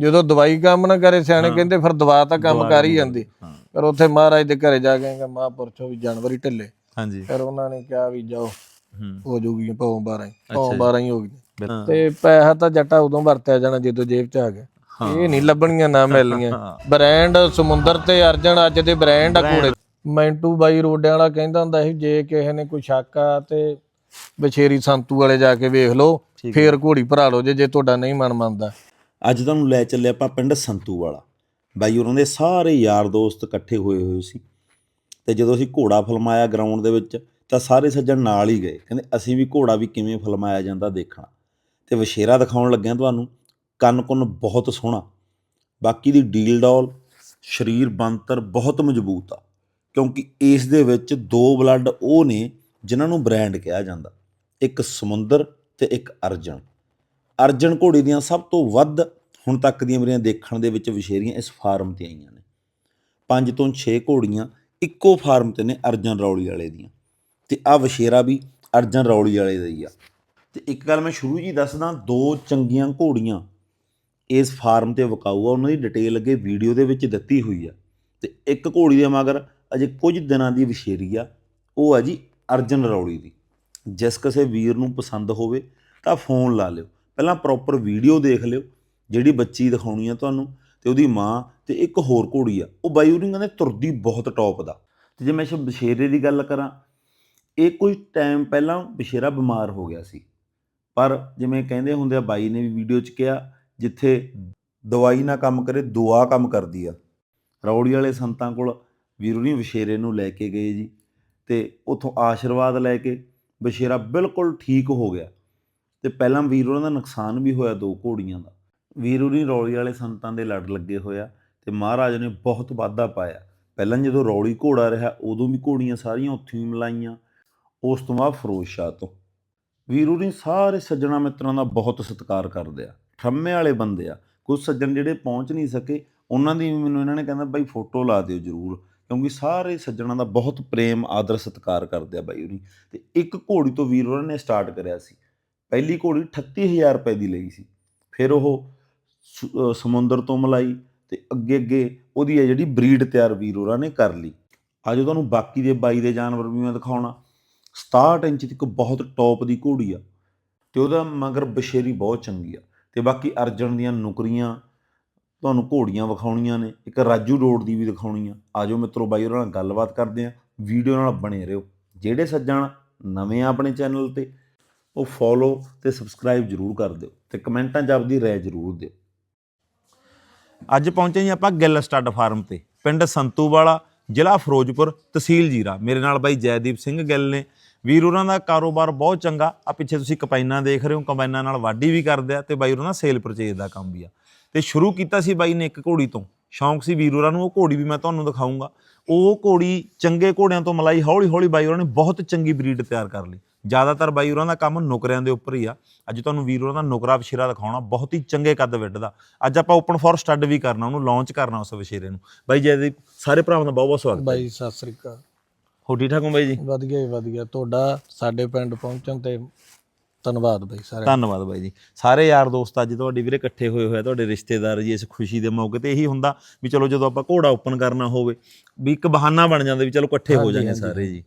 ਜਦੋਂ ਦਵਾਈ ਕੰਮ ਨਾ ਕਰੇ ਸਿਆਣੇ ਕਹਿੰਦੇ ਫਿਰ ਦਵਾ ਤਾਂ ਕੰਮ ਕਰ ਹੀ ਜਾਂਦੀ। ਪਰ ਉੱਥੇ ਮਹਾਰਾਜ ਦੇ ਘਰੇ ਜਾ ਕੇ ਕਹਿੰਦਾ ਮਹਾਂਪੁਰਸ਼ੋ ਵੀ ਜਾਨਵਰ ਹੀ ਢਿੱਲੇ। ਹਾਂਜੀ। ਫਿਰ ਉਹਨਾਂ ਨੇ ਕਿਹਾ ਵੀ ਜਾਓ ਹੂੰ। ਜੂਗੀ ਪਉ 12 ਹੀ ਪਉ ਅੱਛਾ ਜੀ। 12 ਹੀ ਹੋ ਗਈ। ਤੇ ਪੈਸਾ ਤਾਂ ਜੱਟਾ ਉਦੋਂ ਵਰਤਿਆ ਜਾਣਾ ਜਦੋਂ ਜੇਬ 'ਚ ਆ ਗਿਆ। ਇਹ ਨਹੀਂ ਲੱਭਣੀਆਂ ਨਾ ਮਿਲਣੀਆਂ। ਬ੍ਰਾਂਡ ਸਮੁੰਦਰ ਤੇ ਅਰਜਨ ਅੱਜ ਦੇ ਬ੍ਰਾਂਡ ਆ ਘੋੜੇ ਮੈਂਟੂ ਬਾਈ ਰੋਡਿਆਂ ਵਾਲਾ ਕਹਿੰਦਾ ਹੁੰਦਾ ਸੀ ਜੇ ਕਿਸੇ ਨੇ ਕੋਈ ਸ਼ੱਕ ਆ ਤੇ ਬਛੇਰੀ ਸੰਤੂ ਵਾਲੇ ਜਾ ਕੇ ਵੇਖ ਲਓ ਫੇਰ ਘੋੜੀ ਭਰਾ ਲਓ ਜੇ ਜੇ ਤੁਹਾਡਾ ਨਹੀਂ ਮਨ ਮੰਨਦਾ। ਅੱਜ ਤੁਹਾਨੂੰ ਲੈ ਚੱਲੇ ਆਪਾਂ ਪਿੰਡ ਸੰਤੂ ਵਾਲਾ। ਬਾਈ ਉਹਨਾਂ ਦੇ ਸਾਰੇ ਯਾਰ ਦੋਸਤ ਇਕੱਠੇ ਹੋਏ ਹੋਏ ਸੀ। ਤੇ ਜਦੋਂ ਅਸੀਂ ਘੋੜਾ ਫਲਮਾਇਆ ਗਰਾਊਂਡ ਦੇ ਵਿੱਚ, ਤਾਂ ਸਾਰੇ ਸੱਜਣ ਨਾਲ ਹੀ ਗਏ। ਕਹਿੰਦੇ, ਅਸੀਂ ਵੀ ਘੋੜਾ ਵੀ ਕਿਵੇਂ ਫਲਮਾਇਆ ਜਾਂਦਾ ਦੇਖਣਾ? ਤੇ ਵਸ਼ੇਰਾ ਦਿਖਾਉਣ ਲੱਗਿਆ ਤੁਹਾਨੂੰ, ਕੰਨ ਕੁੰਨ ਬਹੁਤ ਸੋਹਣਾ। ਬਾਕੀ ਦੀ ਡੀਲ ਡੌਲ, ਸਰੀਰ ਬੰਤਰ ਬਹੁਤ ਮਜ਼ਬੂਤ ਆ। ਕਿਉਂਕਿ ਇਸ ਦੇ ਵਿੱਚ ਦੋ ਬਲੱਡ ਉਹ ਨੇ, ਜਿਨ੍ਹਾਂ ਨੂੰ ਬ੍ਰਾਂਡ ਕਿਹਾ ਜਾਂਦਾ। ਇੱਕ ਸਮੁੰਦਰ ਤੇ ਇੱਕ ਅਰਜਨ। ਅਰਜਨ ਘੋੜੀ ਦੀਆਂ ਸਭ ਤੋਂ ਵੱਧ ਹੁਣ ਤੱਕ ਦੀਆਂ ਮੇਰੀਆਂ ਦੇਖਣ ਦੇ ਵਿੱਚ ਵਿਸ਼ੇਰੀਆਂ ਇਸ ਫਾਰਮ ਤੇ ਆਈਆਂ ਨੇ। ਪੰਜ ਤੋਂ 6 ਘੋੜੀਆਂ ਇੱਕੋ ਫਾਰਮ ਤੇ ਨੇ ਅਰਜਨ ਰੌਲੀ ਵਾਲੇ ਦੀਆਂ। ਤੇ ਆ ਵਿਸ਼ੇਰਾ ਵੀ ਅਰਜਨ ਰੌਲੀ ਵਾਲੇ ਦਾ ਹੀ ਆ। ਤੇ ਇੱਕ ਗੱਲ ਮੈਂ ਸ਼ੁਰੂ ਜੀ ਦੱਸਦਾ, ਦੋ ਚੰਗੀਆਂ ਘੋੜੀਆਂ ਇਸ ਫਾਰਮ ਤੇ ਵਿਕਾਊ ਆ ਉਹਨਾਂ ਦੀ ਡਿਟੇਲ ਅੱਗੇ ਵੀਡੀਓ ਦੇ ਵਿੱਚ ਦਿੱਤੀ ਹੋਈ ਆ। ਤੇ ਇੱਕ ਘੋੜੀ ਦੇ ਮਗਰ ਅਜੇ ਕੁਝ ਦਿਨਾਂ ਦੀ ਵਿਸ਼ੇਰੀ ਆ, ਉਹ ਆ ਜੀ ਅਰਜਨ ਰੌਲੀ ਦੀ। ਜਿਸ ਕਿਸੇ ਵੀਰ ਨੂੰ ਪਸੰਦ ਹੋਵੇ ਤਾਂ ਫੋਨ ਲਾ ਲਿਓ। ਪਹਿਲਾਂ ਪ੍ਰੋਪਰ ਵੀਡੀਓ ਦੇਖ ਲਿਓ, ਜਿਹੜੀ ਬੱਚੀ ਦਿਖਾਉਣੀ ਆ ਤੁਹਾਨੂੰ, ਤੇ ਉਹਦੀ ਮਾਂ ਤੇ ਇੱਕ ਹੋਰ ਘੋੜੀ ਆ। ਉਹ ਬਾਈ ਉਹਨੂੰ ਕਹਿੰਦੇ ਤੁਰਦੀ ਬਹੁਤ ਟੌਪ ਦਾ। ਤੇ ਜੇ ਮੈਂ ਇਸ ਬਸ਼ੇਰੇ ਦੀ ਗੱਲ ਕਰਾਂ, ਇਹ ਕੁਝ ਟਾਈਮ ਪਹਿਲਾਂ ਬਸ਼ੇਰਾ ਬਿਮਾਰ ਹੋ ਗਿਆ ਸੀ। ਪਰ ਜਿਵੇਂ ਕਹਿੰਦੇ ਹੁੰਦੇ ਆ, ਬਾਈ ਨੇ ਵੀ ਵੀਡੀਓ 'ਚ ਕਿਹਾ, ਜਿੱਥੇ ਦਵਾਈ ਨਾ ਕੰਮ ਕਰੇ, ਦੁਆ ਕੰਮ ਕਰਦੀ ਆ। ਰੌੜੀ ਵਾਲੇ ਸੰਤਾਂ ਕੋਲ ਵੀਰੂ ਨੇ ਬਸ਼ੇਰੇ ਨੂੰ ਲੈ ਕੇ ਗਏ ਜੀ, ਤੇ ਉਥੋਂ ਆਸ਼ੀਰਵਾਦ ਲੈ ਕੇ ਬਸ਼ੇਰਾ ਬਿਲਕੁਲ ਠੀਕ ਹੋ ਗਿਆ। ਤੇ ਪਹਿਲਾਂ ਵੀਰ ਉਹਨਾਂ ਦਾ ਨੁਕਸਾਨ ਵੀ ਹੋਇਆ ਦੋ ਘੋੜੀਆਂ ਦਾ। ਵੀਰ ਉਹਨੀ ਰੌਲੀ ਵਾਲੇ ਸੰਤਾਂ ਦੇ ਲੜ ਲੱਗੇ ਹੋਇਆ ਤੇ ਮਹਾਰਾਜ ਨੇ ਬਹੁਤ ਵਾਧਾ ਪਾਇਆ। ਪਹਿਲਾਂ ਜਦੋਂ ਰੌਲੀ ਘੋੜਾ ਰਿਹਾ, ਉਦੋਂ ਵੀ ਘੋੜੀਆਂ ਸਾਰੀਆਂ ਉੱਥੇ ਹੀ ਮਲਾਈਆਂ। ਉਸ ਤੋਂ ਬਾਅਦ ਫਰੋਜ਼ ਸ਼ਾਹ ਤੋਂ। ਵੀਰੂ ਨੇ ਸਾਰੇ ਸੱਜਣਾ ਮਿੱਤਰਾਂ ਦਾ ਬਹੁਤ ਸਤਿਕਾਰ ਕਰਦੇ ਆ। ਠੰਮੇ ਵਾਲੇ ਬੰਦੇ ਆ। ਕੁਝ ਸੱਜਣ ਜਿਹੜੇ ਪਹੁੰਚ ਨਹੀਂ ਸਕੇ, ਉਹਨਾਂ ਦੀ ਵੀ ਮੈਨੂੰ ਇਹਨਾਂ ਨੇ ਕਹਿੰਦਾ, ਬਾਈ ਫੋਟੋ ਲਾ ਦਿਓ ਜਰੂਰ। ਕਿਉਂਕਿ ਸਾਰੇ ਸੱਜਣਾ ਦਾ ਬਹੁਤ ਪ੍ਰੇਮ, ਆਦਰ, ਸਤਿਕਾਰ ਕਰਦੇ ਆ ਬਾਈ ਉਹਨੀ ਤੇ ਇੱਕ ਘੋੜੀ ਤੋਂ ਵੀਰ ਉਹਨਾਂ ਨੇ ਸਟਾਰਟ ਕਰਿਆ ਸੀ। ਪਹਿਲੀ ਘੋੜੀ 38000 ਰੁਪਏ ਦੀ ਲਈ ਸੀ। ਫਿਰ ਉਹ ਸੁ- ਸਮੁੰਦਰ ਤੋਂ ਮਲਾਈ ਤੇ ਅੱਗੇ ਅੱਗੇ ਉਹਦੀ ਹੈ ਜਿਹੜੀ ਬਰੀਡ ਤਿਆਰ ਵੀਰ ਹੋਰਾਂ ਨੇ ਕਰ ਲਈ। ਅੱਜ ਤੁਹਾਨੂੰ ਬਾਕੀ ਦੇ ਬਾਈ ਦੇ ਜਾਨਵਰ ਵੀ ਮੈਂ ਦਿਖਾਉਣਾ। 67 ਇੰਚ ਦੀ ਇੱਕ ਬਹੁਤ ਟੌਪ ਦੀ ਘੋੜੀ ਆ ਤੇ ਉਹਦਾ ਮਗਰ ਬਸ਼ੇਰੀ ਬਹੁਤ ਚੰਗੀ ਆ ਤੇ ਬਾਕੀ ਅਰਜਨ ਦੀਆਂ ਨੁਕਰੀਆਂ ਤੁਹਾਨੂੰ ਘੋੜੀਆਂ ਵਿਖਾਉਣੀਆਂ ਨੇ, ਇੱਕ ਰਾਜੂ ਰੋਡ ਦੀ ਵੀ ਦਿਖਾਉਣੀ ਆ। ਆਜੋ ਮਿੱਤਰੋ ਬਾਈ ਉਹਨਾਂ ਨਾਲ ਗੱਲਬਾਤ ਕਰਦੇ ਆ। ਵੀਡੀਓ ਨਾਲ ਬਣੇ ਰਹੋ। ਜਿਹੜੇ ਸੱਜਣ ਨਵੇਂ ਆ ਆਪਣੇ ਚੈਨਲ ਤੇ ਉਹ ਫੋਲੋ ਤੇ ਸਬਸਕ੍ਰਾਈਬ ਜਰੂਰ ਕਰ ਦਿਓ ਤੇ ਕਮੈਂਟਾਂ 'ਚ ਆਪਦੀ ਰਾਏ ਜਰੂਰ ਦਿਓ। ਅੱਜ ਪਹੁੰਚੇ ਜੀ ਆਪਾਂ ਗਿੱਲ ਸਟੱਡ ਫਾਰਮ ਤੇ, ਪਿੰਡ ਸੰਤੂ ਵਾਲਾ, ਜ਼ਿਲ੍ਹਾ ਫਿਰੋਜ਼ਪੁਰ, ਤਹਿਸੀਲ ਜੀਰਾ। ਮੇਰੇ ਨਾਲ ਬਾਈ ਜੈਦੀਪ ਸਿੰਘ ਗਿੱਲ ਨੇ। ਵੀਰ, ਉਹਨਾਂ ਦਾ ਕਾਰੋਬਾਰ ਬਹੁਤ ਚੰਗਾ। ਆ ਪਿੱਛੇ ਤੁਸੀਂ ਕਪਾਈਨਾਂ ਦੇਖ ਰਹੇ ਹੋ, ਕਪਾਈਨਾਂ ਨਾਲ ਵਾਢੀ ਵੀ ਕਰਦੇ ਆ ਤੇ ਬਾਈ ਉਹਨਾਂ ਦਾ ਸੇਲ ਪਰਚੇਜ ਦਾ ਕੰਮ ਵੀ ਆ। ਤੇ ਸ਼ੁਰੂ ਕੀਤਾ ਸੀ ਬਾਈ ਨੇ ਇੱਕ ਘੋੜੀ ਤੋਂ। ਸ਼ੌਂਕ ਸੀ ਵੀਰ ਉਹਨਾਂ ਨੂੰ, ਉਹ ਘੋੜੀ ਵੀ ਮੈਂ ਤੁਹਾਨੂੰ ਦਿਖਾਉਂਗਾ ਉਹ ਘੋੜੀ ਚੰਗੇ ਘੋੜਿਆਂ ਤੋਂ ਮਲਾਈ ਹੌਲੀ ਹੌਲੀ ਬਾਈ ਉਹਨਾਂ ਨੇ ਬਹੁਤ ਚੰਗੀ ਬਰੀਡ ਤਿਆਰ ਕਰ ਲਈ। ਜ਼ਿਆਦਾਤਰ ਬਾਈ ਉਹਨਾਂ ਦਾ ਕੰਮ ਨੁਕਰਿਆਂ ਦੇ ਉੱਪਰ ਹੀ ਆ। ਅੱਜ ਤੁਹਾਨੂੰ ਵੀਰ ਉਹਨਾਂ ਦਾ ਨੁਕਰਾ ਵਸ਼ੇਰਾ ਦਿਖਾਉਣਾ ਬਹੁਤ ਹੀ ਚੰਗੇ ਕੱਦ ਦਾ। ਅੱਜ ਆਪਾਂ ਓਪਨ ਫॉर ਸਟੱਡ ਵੀ ਕਰਨਾ ਉਹਨੂੰ ਲਾਂਚ ਕਰਨਾ ਉਸ ਵਸ਼ੇਰੇ ਨੂੰ। ਬਾਈ ਜੈਦੀਪ ਸਾਰੇ ਭਰਾਵਾਂ ਦਾ ਬਹੁਤ ਬਹੁਤ ਸਵਾਗਤ ਬਾਈ ਸਤਿ ਸ੍ਰੀ ਅਕਾਲ। ਹੋ ਠੀਕ ਠਾਕ ਹੋ ਬਾਈ ਜੀ? ਵਧੀਆ ਹੀ ਵਧੀਆ। ਤੁਹਾਡਾ ਸਾਡੇ ਪਿੰਡ ਪਹੁੰਚਣ ਤੇ ਧੰਨਵਾਦ ਬਾਈ ਸਾਰੇ ਧੰਨਵਾਦ ਬਾਈ ਜੀ। ਸਾਰੇ ਯਾਰ ਦੋਸਤ ਅੱਜ ਤੁਹਾਡੇ ਵੀਰੇ ਇਕੱਠੇ ਹੋਏ ਹੋਏ ਆ ਤੁਹਾਡੇ ਰਿਸ਼ਤੇਦਾਰ ਜੀ ਇਸ ਖੁਸ਼ੀ ਦੇ ਮੌਕੇ ਤੇ ਇਹੀ ਹੁੰਦਾ ਵੀ ਚਲੋ ਜਦੋਂ ਆਪਾਂ ਘੋੜਾ ਓਪਨ ਕਰਨਾ ਹੋਵੇ ਵੀ ਇੱਕ ਬਹਾਨਾ ਬਣ ਜਾਂਦਾ ਵੀ ਚਲੋ ਇਕੱਠੇ ਹੋ ਜਾਾਂਗੇ ਸਾਰੇ ਜੀ।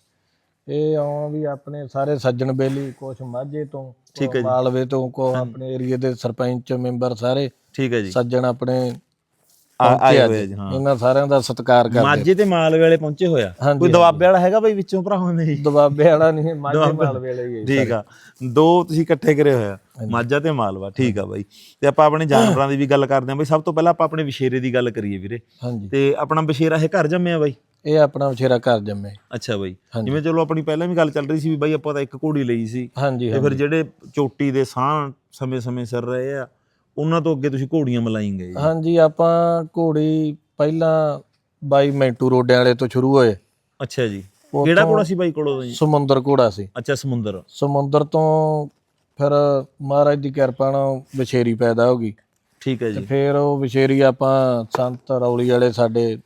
ਇਹ ਆਉਂ ਵੀ ਆਪਣੇ ਸਾਰੇ ਸੱਜਣ ਬੇਲੀ ਕੁਛ ਮਾਝੇ ਤੋਂ ਠੀਕ ਹੈ ਜੀ। ਮਾਲਵੇ ਤੋਂ ਕੋ ਆਪਣੇ ਏਰੀਏ ਦੇ ਸਰਪੰਚ ਮੈਂਬਰ ਸਾਰੇ ਠੀਕ ਹੈ ਜੀ। ਸੱਜਣ ਆਪਣੇ ਆਏ। ਹੋਏ ਜੀ, ਹਾਂ। ਇਹਨਾਂ ਸਾਰਿਆਂ ਦਾ ਸਤਿਕਾਰ ਕਰਦੇ ਮਾਝੇ ਤੇ ਮਾਲਵੇ ਵਾਲੇ ਪਹੁੰਚੇ ਹੋਇਆ ਕੋਈ ਦਵਾਬੇ ਵਾਲਾ ਹੈਗਾ ਬਾਈ ਵਿੱਚੋਂ ਭਰਾਵਾਂ ਦੇ? ਜੀ ਦਬਾਬੇ ਵਾਲਾ ਨਹੀਂ ਮਾਝੇ। ਮਾਲਵੇ ਵਾਲੇ ਹੀ ਠੀਕ ਆ। ਦੋ ਤੁਸੀਂ ਇਕੱਠੇ ਕਰੇ ਹੋਇਆ ਮਾਝਾ ਤੇ ਮਾਲਵਾ। ਠੀਕ ਆ ਬਾਈ। ਤੇ ਆਪਾਂ ਆਪਣੇ ਜਾਨਵਰਾਂ ਦੀ ਵੀ ਗੱਲ ਕਰਦੇ ਆਂ ਬਈ ਸਭ ਤੋਂ ਪਹਿਲਾਂ ਆਪਾਂ ਆਪਣੇ ਵਿਸ਼ੇਰੇ ਦੀ ਗੱਲ ਕਰੀਏ ਵੀਰੇ। ਹਾਂਜੀ। ਤੇ ਆਪਣਾ ਵਿਸ਼ੇਰਾ ਇਹ ਘਰ ਜੰਮਿਆ ਬਾਈ? ਇਹ ਆਪਣਾ ਵਿਚਾਰਾ ਘਰ ਜੰਮੇ। ਅੱਛਾ ਬਾਈ। ਜਿਵੇਂ ਚਲੋ ਆਪਣੀ ਪਹਿਲਾਂ ਵੀ ਗੱਲ ਚੱਲ ਰਹੀ ਸੀ ਵੀ ਬਾਈ ਆਪਾਂ ਤਾਂ ਇੱਕ ਘੋੜੀ ਲਈ ਸੀ। ਹਾਂਜੀ ਤੇ ਫਿਰ ਜਿਹੜੇ ਚੋਟੀ ਦੇ ਸਾਹ ਸਮੇਂ-ਸਮੇਂ ਸਿਰ ਰਹੇ ਆ ਉਹਨਾਂ ਤੋਂ ਅੱਗੇ ਤੁਸੀਂ ਘੋੜੀਆਂ ਮਲਾਈ ਗਏ। ਹਾਂਜੀ ਆਪਾਂ ਘੋੜੀ ਪਹਿਲਾਂ ਬਾਈ ਮੈਂਟੂ ਰੋਡਿਆਂ ਵਾਲੇ ਤੋਂ ਸ਼ੁਰੂ ਹੋਏ। ਅੱਛਾ ਜੀ। ਕਿਹੜਾ ਘੋੜਾ ਸੀ ਬਾਈ ਕੋਲ ਜੀ? ਸਮੁੰਦਰ ਘੋੜਾ ਸੀ। ਅੱਛਾ ਸਮੁੰਦਰ। ਸਮੁੰਦਰ ਤੋਂ ਫਿਰ ਮਹਾਰਾਜ ਦੀ ਕਿਰਪਾ ਨਾਲ ਵਿਸ਼ੇਰੀ ਪੈਦਾ ਹੋ ਗਈ। ਠੀਕ ਹੈ ਜੀ। ਫਿਰ ਉਹ ਵਿਸ਼ੇਰੀ ਆਪਾਂ ਸੰਤ ਰੌਲੀ ਵਾਲੇ ਸਾਡੇ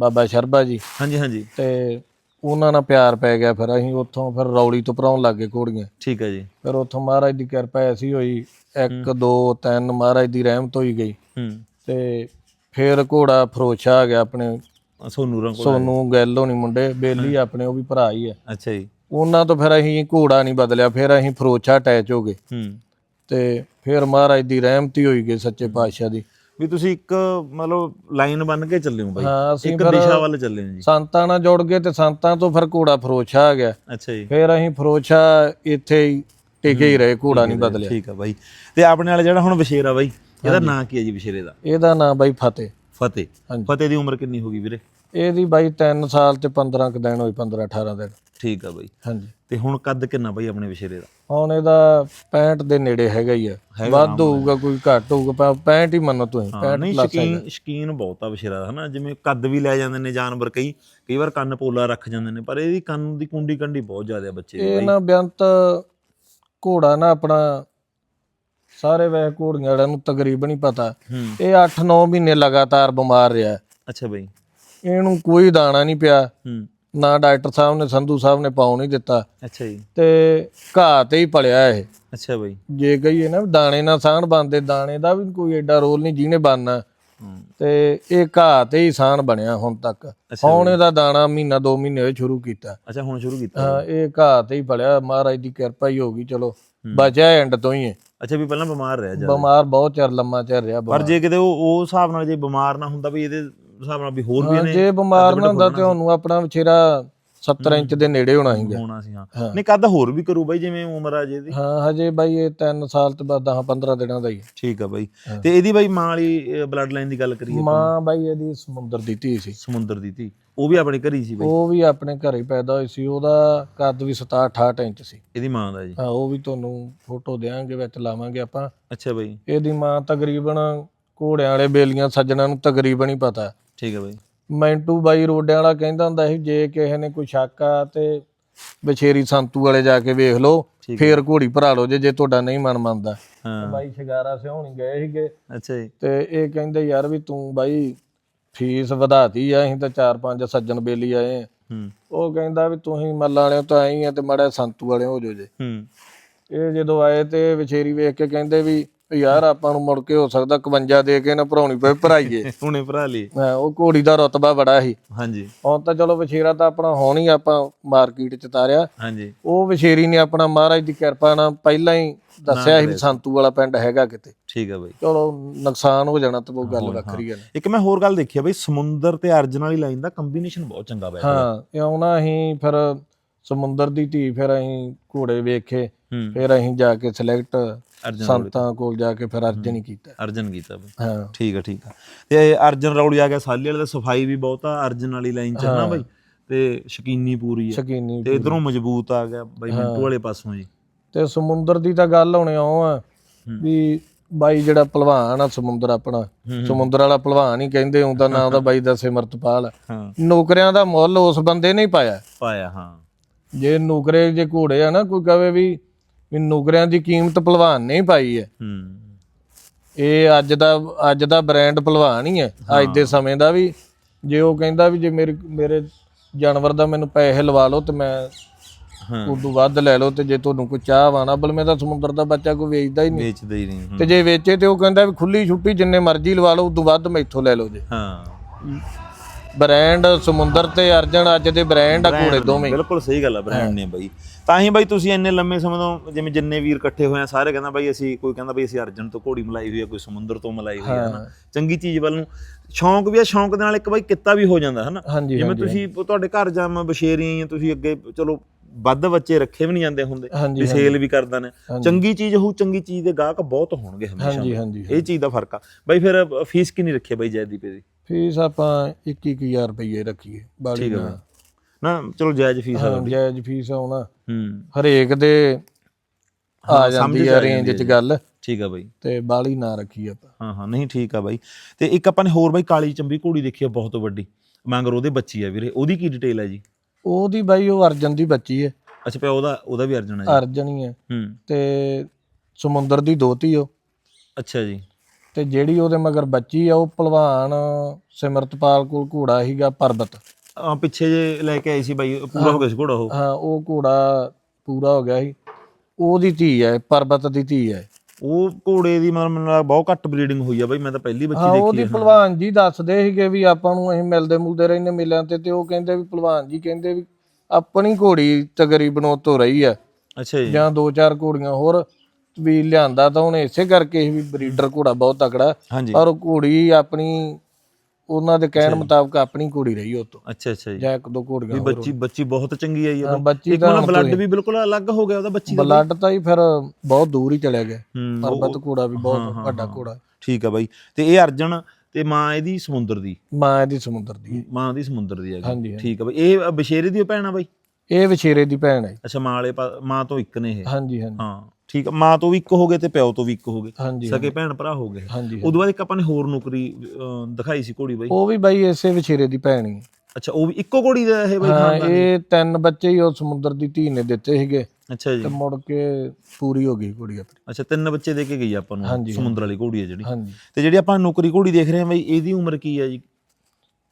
ਬਾਬਾ ਸ਼ਰਬਾ ਜੀ। ਹਾਂਜੀ ਹਾਂਜੀ। ਤੇ ਉਹਨਾਂ ਨਾਲ ਪਿਆਰ ਪੈ ਗਿਆ ਫਿਰ। ਅਸੀਂ ਉੱਥੋਂ ਫਿਰ ਰੌਲੀ ਤੋਂ ਭਰਾਉਣ ਲੱਗੇ ਘੋੜੀਆਂ। ਠੀਕ ਹੈ ਜੀ। ਫਿਰ ਉੱਥੋਂ ਮਹਾਰਾਜ ਦੀ ਕਿਰਪਾ ਐਸੀ ਹੋਈ ਇੱਕ ਦੋ ਤਿੰਨ ਮਹਾਰਾਜ ਦੀ ਰਹਿਮਤ ਹੋਈ ਗਈ। ਹੂੰ। ਤੇ ਫਿਰ ਘੋੜਾ ਫਰੋਸ਼ਾ ਆ ਗਿਆ ਆਪਣੇ ਸੋਨੂ ਰਾਂ ਕੋਲ ਸੋਨੂੰ ਗੱਲ ਹੋਣੀ ਮੁੰਡੇ ਬੇਲੀ ਆਪਣੇ ਉਹ ਵੀ ਭਰਾ ਹੀ ਆ। ਅੱਛਾ ਜੀ। ਉਹਨਾਂ ਤੋਂ ਫਿਰ ਅਸੀਂ ਘੋੜਾ ਨਹੀਂ ਬਦਲਿਆ ਫਿਰ ਅਸੀਂ ਫਰੋਸ਼ਾ ਅਟੈਚ ਹੋ ਗਏ। ਹੂੰ। ਤੇ ਫਿਰ ਮਹਾਰਾਜ ਦੀ ਰਹਿਮਤੀ ਹੋਈ ਗਈ ਸੱਚੇ ਪਾਤਸ਼ਾਹ ਦੀ। ਵੀ ਤੁਸੀਂ ਇੱਕ ਮਤਲਬ ਲਾਈਨ ਬੰਨ ਕੇ ਚੱਲੇ ਹੋ ਬਾਈ। ਇੱਕ ਦਿਸ਼ਾ ਵੱਲ ਚੱਲੇ ਹੋ ਜੀ। ਸੰਤਾਂ ਨਾਲ ਜੁੜ ਗਏ ਤੇ ਸੰਤਾਂ ਤੋਂ ਫਿਰ ਘੋੜਾ ਫਰੋਸ਼ਾ ਆ ਗਿਆ। ਅੱਛਾ ਜੀ। ਫਿਰ ਅਸੀਂ ਫਰੋਸ਼ਾ ਇੱਥੇ ਹੀ ਟਿਕੇ ਹੀ ਰਹੇ ਘੋੜਾ ਨਹੀਂ ਬਦਲਿਆ। ਠੀਕ ਆ ਬਾਈ। ਤੇ ਆਪਣੇ ਨਾਲ ਜਿਹੜਾ ਹੁਣ ਬਸ਼ੇਰਾ ਬਾਈ ਇਹਦਾ ਨਾਂ ਕੀ ਹੈ ਜੀ ਬਸ਼ੇਰੇ ਦਾ? ਇਹਦਾ ਨਾਮ ਬਾਈ ਫਤਿਹ। ਫਤਿਹ। ਫਤਿਹ ਦੀ ਉਮਰ ਕਿੰਨੀ ਹੋ ਗਈ ਵੀਰੇ? ਇਹਦੀ ਬਾਈ 3 ਸਾਲ ਤੇ 15 ਕੁ ਦਿਨ ਹੋਈ 15 18 ਦਿਨ। ਠੀਕ ਆ ਬਾਈ। ਹਾਂਜੀ। ਤੇ ਹੁਣ ਕੱਦ ਕਿੰਨਾ ਬਾਈ ਆਪਣੇ ਬਸ਼ੇਰੇ ਦਾ ਹੁਣ ਇਹਦਾ 65 ਦੇ ਨੇੜੇ ਹੈਗਾ ਹੀ ਆ। ਵੱਧ ਹੋਊਗਾ ਕੋਈ ਘੱਟ ਹੋਊਗਾ ਪਰ 65 ਹੀ ਮੰਨੋ ਤੁਸੀਂ 65 ਨਹੀਂ ਸ਼ਕੀਨ ਸ਼ਕੀਨ ਬਹੁਤ ਆ ਬਸ਼ੇਰਾ ਦਾ ਹਨਾ? ਜਿਵੇਂ ਕੱਦ ਵੀ ਲੈ ਜਾਂਦੇ ਨੇ ਜਾਨਵਰ ਕਈ ਕਈ ਵਾਰ ਕੰਨ ਪੋਲਾ ਰੱਖ ਜਾਂਦੇ ਨੇ ਪਰ ਇਹਦੀ ਕੰਨ ਦੀ ਕੁੰਡੀ ਕੰਡੀ ਬਹੁਤ ਜ਼ਿਆਦਾ ਬੱਚੇ ਦੀ ਇਹ ਨਾ ਬੇਅੰਤ ਘੋੜਾ ਨਾ ਆਪਣਾ ਸਾਰੇ ਵੈਸੇ ਘੋੜੀਆਂ ਵਾਲਿਆਂ ਨੂੰ ਤਕਰੀਬਨ ਹੀ ਪਤਾ। ਇਹ 8-9 ਮਹੀਨੇ ਲਗਾਤਾਰ ਬਿਮਾਰ ਰਿਹਾ। ਅੱਛਾ ਬਾਈ। ਇਹਨੂੰ ਕੋਈ ਦਾਣਾ ਨਹੀਂ ਪਿਆ। ਹੂੰ। ਨਾ ਡਾਕਟਰ ਸਾਹਿਬ ਨੇ ਸੰਧੂ ਸਾਹਿਬ ਨੇ ਪਾਉ ਨਹੀਂ ਦਿੱਤਾ। ਅੱਛਾ ਜੀ। ਤੇ ਘਾਹ ਤੇ ਹੀ ਪਲਿਆ ਇਹ। ਅੱਛਾ ਬਾਈ। ਜੇ ਕਹੀਏ ਨਾ ਦਾਣੇ ਨਾਲ ਸਾਣ ਬੰਦੇ ਦਾਣੇ ਦਾ ਵੀ ਕੋਈ ਐਡਾ ਰੋਲ ਨਹੀਂ ਜਿਹਨੇ ਬਣਨਾ। ਹੂੰ। ਤੇ ਇਹ ਘਾਹ ਤੇ ਹੀ ਸਾਣ ਬਣਿਆ ਹੁਣ ਤੱਕ। ਹੁਣ ਇਹਦਾ ਦਾਣਾ ਮਹੀਨਾ ਦੋ ਮਹੀਨੇ ਹੋਏ ਸ਼ੁਰੂ ਕੀਤਾ। ਅੱਛਾ ਹੁਣ ਸ਼ੁਰੂ ਕੀਤਾ ਹਾਂ ਇਹ ਘਾਹ ਤੇ ਹੀ ਪਲਿਆ। ਮਹਾਰਾਜ ਦੀ ਕਿਰਪਾ ਹੀ ਹੋ ਗਈ ਚਲੋ। ਬਚਿਆ ਐਂਡ ਤੋਂ ਹੀ ਹੈ ਅੱਛਾ ਵੀ ਪਹਿਲਾਂ ਬਿਮਾਰ ਰਿਹਾ ਜ਼ਿਆਦਾ। ਬਿਮਾਰ ਬਹੁਤ ਚਿਰ ਲੰਮਾ ਚਿਰ ਰਿਹਾ ਪਰ। ਜੇ ਕਿਤੇ ਉਹ ਉਹ ਹਿਸਾਬ ਨਾਲ ਜੇ ਬਿਮਾਰ ਨਾ ਹੁੰਦਾ ਵੀ ਇਹਦੇ ਹਿਸਾਬ ਨਾਲ ਵੀ ਹੋਰ ਵੀ ਨੇ ਜੇ ਬਿਮਾਰ ਨਾ ਹੁੰਦਾ ਤੇ ਉਹਨੂੰ ਆਪਣਾ ਵਿਚੇਰਾ 70 ਇੰਚ ਦੇ ਨੇੜੇ ਹੋਣਾ ਸੀਗਾ। ਹੋਣਾ ਸੀ ਹਾਂ। ਨਹੀਂ ਕੱਦ ਹੋਰ ਵੀ ਕਰੂ ਬਾਈ ਜਿਵੇਂ ਉਮਰ ਆ ਜੇ ਇਹਦੀ। ਹਾਂ ਹਜੇ ਬਾਈ ਇਹ 3 ਸਾਲ ਤੋਂ ਬਾਅਦ 10 15 ਦਿਨਾਂ ਦਾ ਹੀ ਹੈ। ਠੀਕ ਆ ਬਾਈ। ਤੇ ਇਹਦੀ ਬਾਈ ਮਾਂ ਵਾਲੀ ਬਲੱਡ ਲਾਈਨ ਦੀ ਗੱਲ ਕਰੀਏ ਮਾਂ ਬਾਈ ਇਹਦੀ ਸਮੁੰਦਰ ਦੀ ਧੀ ਸੀ। ਸਮੁੰਦਰ ਦੀ ਧੀ। ਉਹ ਵੀ ਆਪਣੇ ਘਰੀ ਸੀ ਬਾਈ? ਉਹ ਵੀ ਆਪਣੇ ਘਰੇ ਪੈਦਾ ਹੋਈ ਸੀ। ਉਹਦਾ ਕੱਦ ਵੀ 67 68 ਇੰਚ ਸੀ। ਇਹਦੀ ਮਾਂ ਦਾ ਜੀ? ਹਾਂ ਉਹ ਵੀ ਤੁਹਾਨੂੰ ਫੋਟੋ ਦੇਾਂਗੇ ਵਿੱਚ ਲਾਵਾਂਗੇ ਆਪਾਂ। ਅੱਛਾ ਬਾਈ। ਇਹਦੀ ਮਾਂ ਤਕਰੀਬਨ ਘੋੜਿਆਂ ਵਾਲੇ ਬੇਲੀਆਂ ਸੱਜਣਾ ਨੂੰ ਤਕਰੀਬਨ ਹੀ ਪਤਾ। ਠੀਕ ਆ ਬਾਈ। ਮੈਂਟੂ ਬਾਈ ਰੋਡਿਆਂ ਵਾਲਾ ਕਹਿੰਦਾ ਹੁੰਦਾ ਸੀ ਜੇ ਕਿਸੇ ਨੇ ਕੋਈ ਸ਼ੱਕ ਆ ਤੇ ਬਛੇਰੀ ਸੰਤੂ ਵਾਲੇ ਜਾ ਕੇ ਵੇਖ ਲਓ ਫੇਰ ਘੋੜੀ ਭਰਾ ਲਓ ਜੇ ਜੇ ਤੁਹਾਡਾ ਨਹੀਂ ਮਨ ਮੰਨਦਾ। ਹਾਂ। ਬਾਈ ਸ਼ਿਕਾਰਾ ਸਿਉਣੀ ਗਏ ਸੀਗੇ। ਅੱਛਾ ਜੀ। ਤੇ ਇਹ ਕਹਿੰਦੇ ਯਾਰ ਵੀ ਤੂੰ ਬਾਈ ਫੀਸ ਵਧਾਤੀ ਆ ਅਸੀਂ ਤਾਂ ਚਾਰ ਪੰਜ ਸੱਜਣ ਬੇਲੀ ਆਏ ਹੂੰ। ਉਹ ਕਹਿੰਦਾ ਵੀ ਤੁਸੀਂ ਮੱਲਾਂ ਵਾਲਿਆਂ ਤੋਂ ਹੀ ਆ ਤੇ ਮੜਾ ਸੰਤੂ ਵਾਲੇ ਹੋ ਜੇ। ਹੂੰ। ਇਹ ਜਦੋਂ ਆਏ ਤੇ ਵਿਛੇਰੀ ਵੇਖ ਕੇ ਕਹਿੰਦੇ ਵੀ ਯਾਰ ਆਪਾਂ ਨੂੰ ਮੁੜ ਕੇ ਹੋ ਸਕਦਾ 51 ਦੇ ਕੇ ਨਾ ਭਰਾਉਣੀ ਪਏ ਭਰਾਈਏ। ਹੁਣੇ ਭਰਾ ਲਈ। ਹਾਂ, ਉਹ ਘੋੜੀ ਦਾ ਰਤਬਾ ਬੜਾ ਸੀ। ਹਾਂਜੀ। ਹੁਣ ਤਾਂ ਚਲੋ ਵਿਛੇਰਾ ਤਾਂ ਆਪਣਾ ਹੁਣ ਹੀ ਆਪਾਂ ਮਾਰਕੀਟ ਚ ਤਾਰਿਆ। ਹਾਂਜੀ। ਉਹ ਵਿਛੇਰੀ ਨੇ ਆਪਣਾ ਮਹਾਰਾਜ ਦੀ ਕਿਰਪਾ ਨਾਲ ਪਹਿਲਾਂ ਹੀ ਦੱਸਿਆ ਸੀ ਵੀ ਸੰਤੂ ਵਾਲਾ ਪਿੰਡ ਹੈਗਾ ਕਿਤੇ। ਠੀਕ ਆ ਬਾਈ। ਚਲੋ ਨੁਕਸਾਨ ਹੋ ਜਾਣਾ ਤਾਂ ਉਹ ਗੱਲ ਵੱਖਰੀ ਹੈ ਇੱਕ ਮੈਂ ਹੋਰ ਗੱਲ ਦੇਖੀ ਆ ਬਾਈ ਸਮੁੰਦਰ ਤੇ ਅਰਜਨ ਵਾਲੀ ਲਾਈਨ ਦਾ ਕੰਬੀਨੇਸ਼ਨ ਬਹੁਤ ਚੰਗਾ ਬੈਠਦਾ ਹਾਂ ਇਉਂ ਨਾ ਅਸੀਂ ਫਿਰ ਸਮੁੰਦਰ ਦੀ ਧੀ ਫਿਰ ਅਸੀਂ ਘੋੜੇ ਵੇਖੇ ਹੂੰ। ਫਿਰ ਅਸੀਂ ਜਾ ਕੇ ਸਿਲੈਕਟ ਅਰਜਨ ਸੰਤਾਂ ਕੋਲ ਜਾ ਕੇ ਫਿਰ ਅਰਜਨ ਹੀ ਕੀਤਾ। ਅਰਜਨ ਕੀਤਾ ਬਾਈ। ਹਾਂ। ਠੀਕ ਆ ਠੀਕ ਆ। ਤੇ ਅਰਜਨ ਰੌਲੀ ਆ ਗਿਆ ਸਾਲੀ ਵਾਲੇ ਦਾ ਸਫ਼ਾਈ ਵੀ ਬਹੁਤ ਆ ਅਰਜਨ ਵਾਲੀ ਲਾਈਨ ਚ ਨਾ ਬਾਈ ਤੇ ਸ਼ਕੀਨੀ ਪੂਰੀ ਆ। ਸ਼ਕੀਨੀ ਤੇ ਇਧਰੋਂ ਮਜ਼ਬੂਤ ਆ ਗਿਆ ਬਾਈ ਮਿੰਟੂ ਵਾਲੇ ਪਾਸੋਂ ਜੀ। ਤੇ ਸਮੁੰਦਰ ਦੀ ਤਾਂ ਗੱਲ ਹੋਣੀ ਆਉ ਆ ਵੀ ਬਾਈ ਜਿਹੜਾ ਪਹਿਲਵਾਨ ਆ ਸਮੁੰਦਰ ਆਪਣਾ ਸਮੁੰਦਰ ਵਾਲਾ ਪਹਿਲਵਾਨ ਹੀ ਕਹਿੰਦੇ ਉਹਦਾ ਨਾਮ ਦਾ ਬਾਈ ਦਾ ਸਿਮਰਤਪਾਲ ਨੌਕਰੀਆਂ ਦਾ ਮੁੱਲ ਉਸ ਬੰਦੇ ਨੇ ਹੀ ਪਾਇਆ। ਪਾਇਆ ਹਾਂ। ਜੇ ਨੌਕਰੇ ਜੇ ਘੋੜੇ ਆ ਨਾ ਕੋਈ ਕਹੇ ਵੀ ਵੀ ਨੌਕਰੀਆਂ ਦੀ ਕੀਮਤ ਪਹਿਲਵਾਨ ਨੇ ਹੀ ਪਾਈ ਹੈ। ਹੂੰ। ਇਹ ਅੱਜ ਦਾ ਅੱਜ ਦਾ ਬ੍ਰਾਂਡ ਪਹਿਲਵਾਨ ਹੀ ਹੈ। ਅੱਜ ਦੇ ਸਮੇਂ ਦਾ ਵੀ ਜੇ ਉਹ ਕਹਿੰਦਾ ਵੀ ਜੇ ਮੇਰੇ ਮੇਰੇ ਜਾਨਵਰ ਦਾ ਮੈਨੂੰ ਪੈਸੇ ਲਵਾ ਲਓ ਤੇ ਮੈਂ ਹਾਂ। ਉਦੋਂ ਵੱਧ ਲੈ ਲਓ ਤੇ ਜੇ ਤੁਹਾਨੂੰ ਕੋਈ ਚਾਹ ਵਾਣਾ ਬਲ ਮੈਂ ਤਾਂ ਸਮੁੰਦਰ ਦਾ ਬੱਚਾ ਕੋਈ ਵੇਚਦਾ ਹੀ ਨਹੀਂ। ਵੇਚਦੇ ਹੀ ਨਹੀਂ ਤੇ ਜੇ ਵੇਚੇ ਤੇ ਉਹ ਕਹਿੰਦਾ ਵੀ ਖੁੱਲੀ ਛੁੱਟੀ ਜਿੰਨੇ ਮਰਜ਼ੀ ਲਵਾ ਲਓ ਉਦੋਂ ਵੱਧ ਮੈਥੋਂ ਲੈ ਲਓ ਜੇ। ਹਾਂ। ਬ੍ਰਾਂਡ ਸਮੁੰਦਰ ਤੇ ਅਰਜਨ ਅੱਜ ਦੇ ਬ੍ਰਾਂਡ ਆ ਘੋੜੇ ਦੋਵੇਂ। ਬਿਲਕੁਲ ਸਹੀ ਗੱਲ ਆ ਬ੍ਰਾਂਡ ਨੇ ਬਾਈ। ਤਾਂ ਹੀ ਬਾਈ ਤੁਸੀਂ ਇੰਨੇ ਲੰਮੇ ਸਮੇਂ ਤੋਂ ਜਿਵੇਂ ਜਿੰਨੇ ਵੀਰ ਇਕੱਠੇ ਹੋਏ ਆ ਸਾਰੇ ਕਹਿੰਦਾ ਬਾਈ ਅਸੀਂ ਕੋਈ ਕਹਿੰਦਾ ਬਾਈ ਅਸੀਂ ਅਰਜਨ ਤੋਂ ਘੋੜੀ ਮਲਾਈ ਹੋਈ ਆ ਕੋਈ ਸਮੁੰਦਰ ਤੋਂ ਮਲਾਈ ਹੋਈ ਆ ਹਨਾ। ਚੰਗੀ ਚੀਜ਼ ਵੱਲ ਨੂੰ ਸ਼ੌਂਕ ਵੀ ਆ ਸ਼ੌਂਕ ਦੇ ਨਾਲ ਇੱਕ ਬਾਈ ਕਿੱਤਾ ਵੀ ਹੋ ਜਾਂਦਾ ਹਨਾ। ਜਿਵੇਂ ਤੁਸੀਂ ਤੁਹਾਡੇ ਘਰ ਜਾਮ ਬਸ਼ੇਰੀਆਂ ਆ ਤੁਸੀਂ ਅੱਗੇ ਚਲੋ ਵੱਧ ਬੱਚੇ ਰੱਖੇ ਵੀ ਨਹੀਂ ਜਾਂਦੇ ਹੁੰਦੇ ਵੀ ਸੇਲ ਵੀ ਕਰਦਾ ਨੇ। ਚੰਗੀ ਚੀਜ਼ ਹੋਊ ਚੰਗੀ ਚੀਜ਼ ਦੇ ਗਾਹਕ ਬਹੁਤ ਹੋਣਗੇ ਹਮੇਸ਼ਾ। ਇਹ ਚੀਜ਼ ਦਾ ਫ਼ਰਕ ਆ। ਬਾਈ ਫਿਰ ਫੀਸ ਕਿੰਨੀ ਰੱਖੀ ਬਾਈ ਜੈਦੀਪ ਦੀ? ਫੀਸ ਆਪਾਂ 21000 ਰੁਪਏ ਰੱਖੀਏ ਬਾਲੀ ਨਾ ਚਲੋ ਜਾਇਜ਼ ਫੀਸ ਆ ਜਾਇਜ਼ ਫੀਸ ਆਉਣਾ ਹੂੰ। ਹਰੇਕ ਦੇ ਆ ਜਾਂਦੀ ਹੈ ਰੇਂਜ ਚ ਗੱਲ। ਠੀਕ ਆ ਬਾਈ। ਤੇ ਬਾਲੀ ਨਾ ਰੱਖੀ ਆਪਾਂ। ਹਾਂ ਹਾਂ ਨਹੀਂ ਠੀਕ ਆ ਬਾਈ। ਤੇ ਇੱਕ ਆਪਾਂ ਨੇ ਹੋਰ ਬਾਈ ਕਾਲੀ ਚੰਬੀ ਘੋੜੀ ਦੇਖੀ ਆ ਬਹੁਤ ਵੱਡੀ। ਮੰਗਰ ਉਹਦੇ ਬੱਚੀ ਆ ਵੀਰੇ। ਉਹਦੀ ਕੀ ਡਿਟੇਲ ਹੈ ਜੀ? ਉਹਦੀ ਬਾਈ ਉਹ ਅਰਜਨ ਦੀ ਬੱਚੀ ਹੈ ਅੱਛਾ ਪਿਆ ਉਹਦਾ ਉਹਦਾ ਵੀ ਅਰਜਨ ਹੈ ਜੀ। ਅਰਜਨ ਹੀ ਹੈ ਹੂੰ। ਤੇ ਸਮੁੰਦਰ ਦੀ ਦੋਤੀ ਉਹ। ਅੱਛਾ ਜੀ। ਤੇ ਜਿਹੜੀ ਉਹਦੇ ਮਗਰ ਬੱਚੀ ਆ ਉਹ ਪਹਿਲਵਾਨ ਸਿਮਰਤਪਾਲ ਕੋਲ ਘੋੜਾ ਸੀਗਾ ਪਰਬਤ। ਆ ਪਿੱਛੇ ਜੇ ਲੈ ਕੇ ਆਈ ਸੀ ਬਾਈ ਪੂਰਾ ਹੋ ਗਿਆ ਸੀ ਘੋੜਾ ਉਹ? ਹਾਂ ਉਹ ਘੋੜਾ ਪੂਰਾ ਹੋ ਗਿਆ ਸੀ। ਉਹਦੀ ਧੀ ਹੈ ਪਰਬਤ ਦੀ ਧੀ ਹੈ। ਉਹ ਘੋੜੇ ਦੀ ਮਤਲਬ ਮੈਨੂੰ ਲੱਗਦਾ ਬਹੁਤ ਘੱਟ ਬਰੀਡਿੰਗ ਹੋਈ ਆ ਬਾਈ ਮੈਂ ਤਾਂ ਪਹਿਲੀ ਬੱਚੀ ਹਾਂ ਦੇਖੀ ਉਹਦੀ ਆ ਭਲਵਾਨ ਜੀ ਦੱਸਦੇ ਸੀਗੇ ਵੀ ਆਪਾਂ ਨੂੰ ਅਸੀਂ ਮਿਲਦੇ ਮੁਲਦੇ ਰਹਿੰਦੇ ਮੇਲਿਆਂ ਤੇ ਤੇ ਉਹ ਕਹਿੰਦੇ ਵੀ ਭਲਵਾਨ ਜੀ ਕਹਿੰਦੇ ਵੀ ਆਪਣੀ ਘੋੜੀ ਤਕਰੀਬਨ ਉਹ ਤੋਂ ਰਹੀ ਆ ਅੱਛਾ ਜੀ। ਜਾਂ ਦੋ ਚਾਰ ਘੋੜੀਆਂ ਹੋਰ ਵੀ ਲਿਆਂਦਾ ਤਾਂ ਉਹਨੇ ਇਸੇ ਕਰਕੇ ਵੀ ਬਰੀਡਰ ਘੋੜਾ ਬਹੁਤ ਤਕੜਾ। ਪਰ ਉਹ ਘੋੜੀ ਆਪਣੀ ਉਹਨਾਂ ਦੇ ਕਹਿਣ ਮੁਤਾਬਕ ਆਪਣੀ ਘੋੜੀ ਰਹੀ ਉਹ ਤੋਂ। ਅੱਛਾ ਅੱਛਾ ਜੀ। ਜਾਂ ਇੱਕ ਦੋ ਘੋੜੀਆਂ ਵੀ ਹੋਰ ਬੱਚੀ ਬੱਚੀ ਬਹੁਤ ਚੰਗੀ ਆਈ ਬੱਚੀ ਇੱਕ ਹੁਣ ਬਲੱਡ ਵੀ ਬਿਲਕੁਲ ਅਲੱਗ ਹੋ ਗਿਆ ਉਹਦਾ ਬੱਚੀ ਦਾ ਬਲੱਡ ਤਾਂ ਹੀ ਫਿਰ ਬਹੁਤ ਦੂਰ ਹੀ ਚਲਿਆ ਗਿਆ। ਹੂੰ, ਉਹ- ਪਰਬਤ ਘੋੜਾ ਵੀ ਹਾਂ, ਬਹੁਤ ਹਾਂ, ਵੱਡਾ ਹਾਂ। ਘੋੜਾ। ਠੀਕ ਆ ਬਾਈ। ਤੇ ਇਹ ਅਰਜਨ ਤੇ ਮਾਂ ਇਹਦੀ ਸਮੁੰਦਰ ਦੀ? ਮਾਂ ਇਹਦੀ ਸਮੁੰਦਰ ਦੀ ਹੈ। ਮਾਂ ਦੀ ਸਮੁੰਦਰ ਦੀ ਹੈਗੀ। ਹਾਂਜੀ ਹਾਂਜੀ। ਠੀਕ ਆ ਬਾਈ। ਇਹ ਬਸ਼ੇਰੇ ਦੀ ਭੈਣ ਆ ਬਾਈ? ਇਹ ਵਿਛੇਰੇ ਦੀ ਭੈਣ ਹੈ। ਅੱਛਾ ਮਾਂ ਵਾਲੇ ਪਾ- ਮਾਂ ਤੋਂ ਇੱਕ ਨੇ ਇਹ। ਹਾਂਜੀ ਹਾਂਜੀ। ਹਾਂ। ਠੀਕ ਆ ਮਾਂ ਤੋਂ ਵੀ ਇੱਕ ਹੋ ਗਏ ਤੇ ਪਿਓ ਤੋਂ ਵੀ ਇੱਕ ਹੋ ਗਏ। ਹਾਂਜੀ ਸਕੇ ਭੈਣ ਭਰਾ ਹੋ ਗਏ। ਹਾਂਜੀ ਉਦੋਂ ਬਾਅਦ ਇੱਕ ਆਪਾਂ ਨੇ ਹੋਰ ਨੌਕਰੀ ਅਹ, ਦਿਖਾਈ ਸੀ ਘੋੜੀ ਬਾਈ। ਉਹ ਵੀ ਬਾਈ ਇਸੇ ਵਿਛੇਰੇ ਦੀ ਭੈਣ ਹੀ। ਅੱਛਾ ਉਹ ਵੀ ਇੱਕੋ ਘੋੜੀ ਦਾ ਇਹ ਬਾਈ ਹਾਂ ਖਾਨਦਾਨ? ਇਹ ਤਿੰਨ ਬੱਚੇ ਹੀ ਉਹ ਸਮੁੰਦਰ ਦੀ ਧੀ ਨੇ ਦਿੱਤੇ ਸੀਗੇ। ਅੱਛਾ ਜੀ। ਤੇ ਮੁੜ ਕੇ ਪੂਰੀ ਹੋ ਗਈ ਕੁੜੀ ਆਪਣੀ। ਅੱਛਾ ਤਿੰਨ ਬੱਚੇ ਦੇ ਕੇ ਗਈ ਆਪਾਂ ਨੂੰ। ਹਾਂਜੀ, ਸਮੁੰਦਰ ਵਾਲੀ ਘੋੜੀ ਹੈ ਜਿਹੜੀ। ਹਾਂਜੀ। ਤੇ ਜਿਹੜੀ ਆਪਾਂ ਨੌਕਰੀ ਘੋੜੀ ਦੇਖ ਰਹੇ ਹਾਂ ਬਾਈ ਇਹਦੀ ਉਮਰ ਕੀ ਹੈ ਜੀ?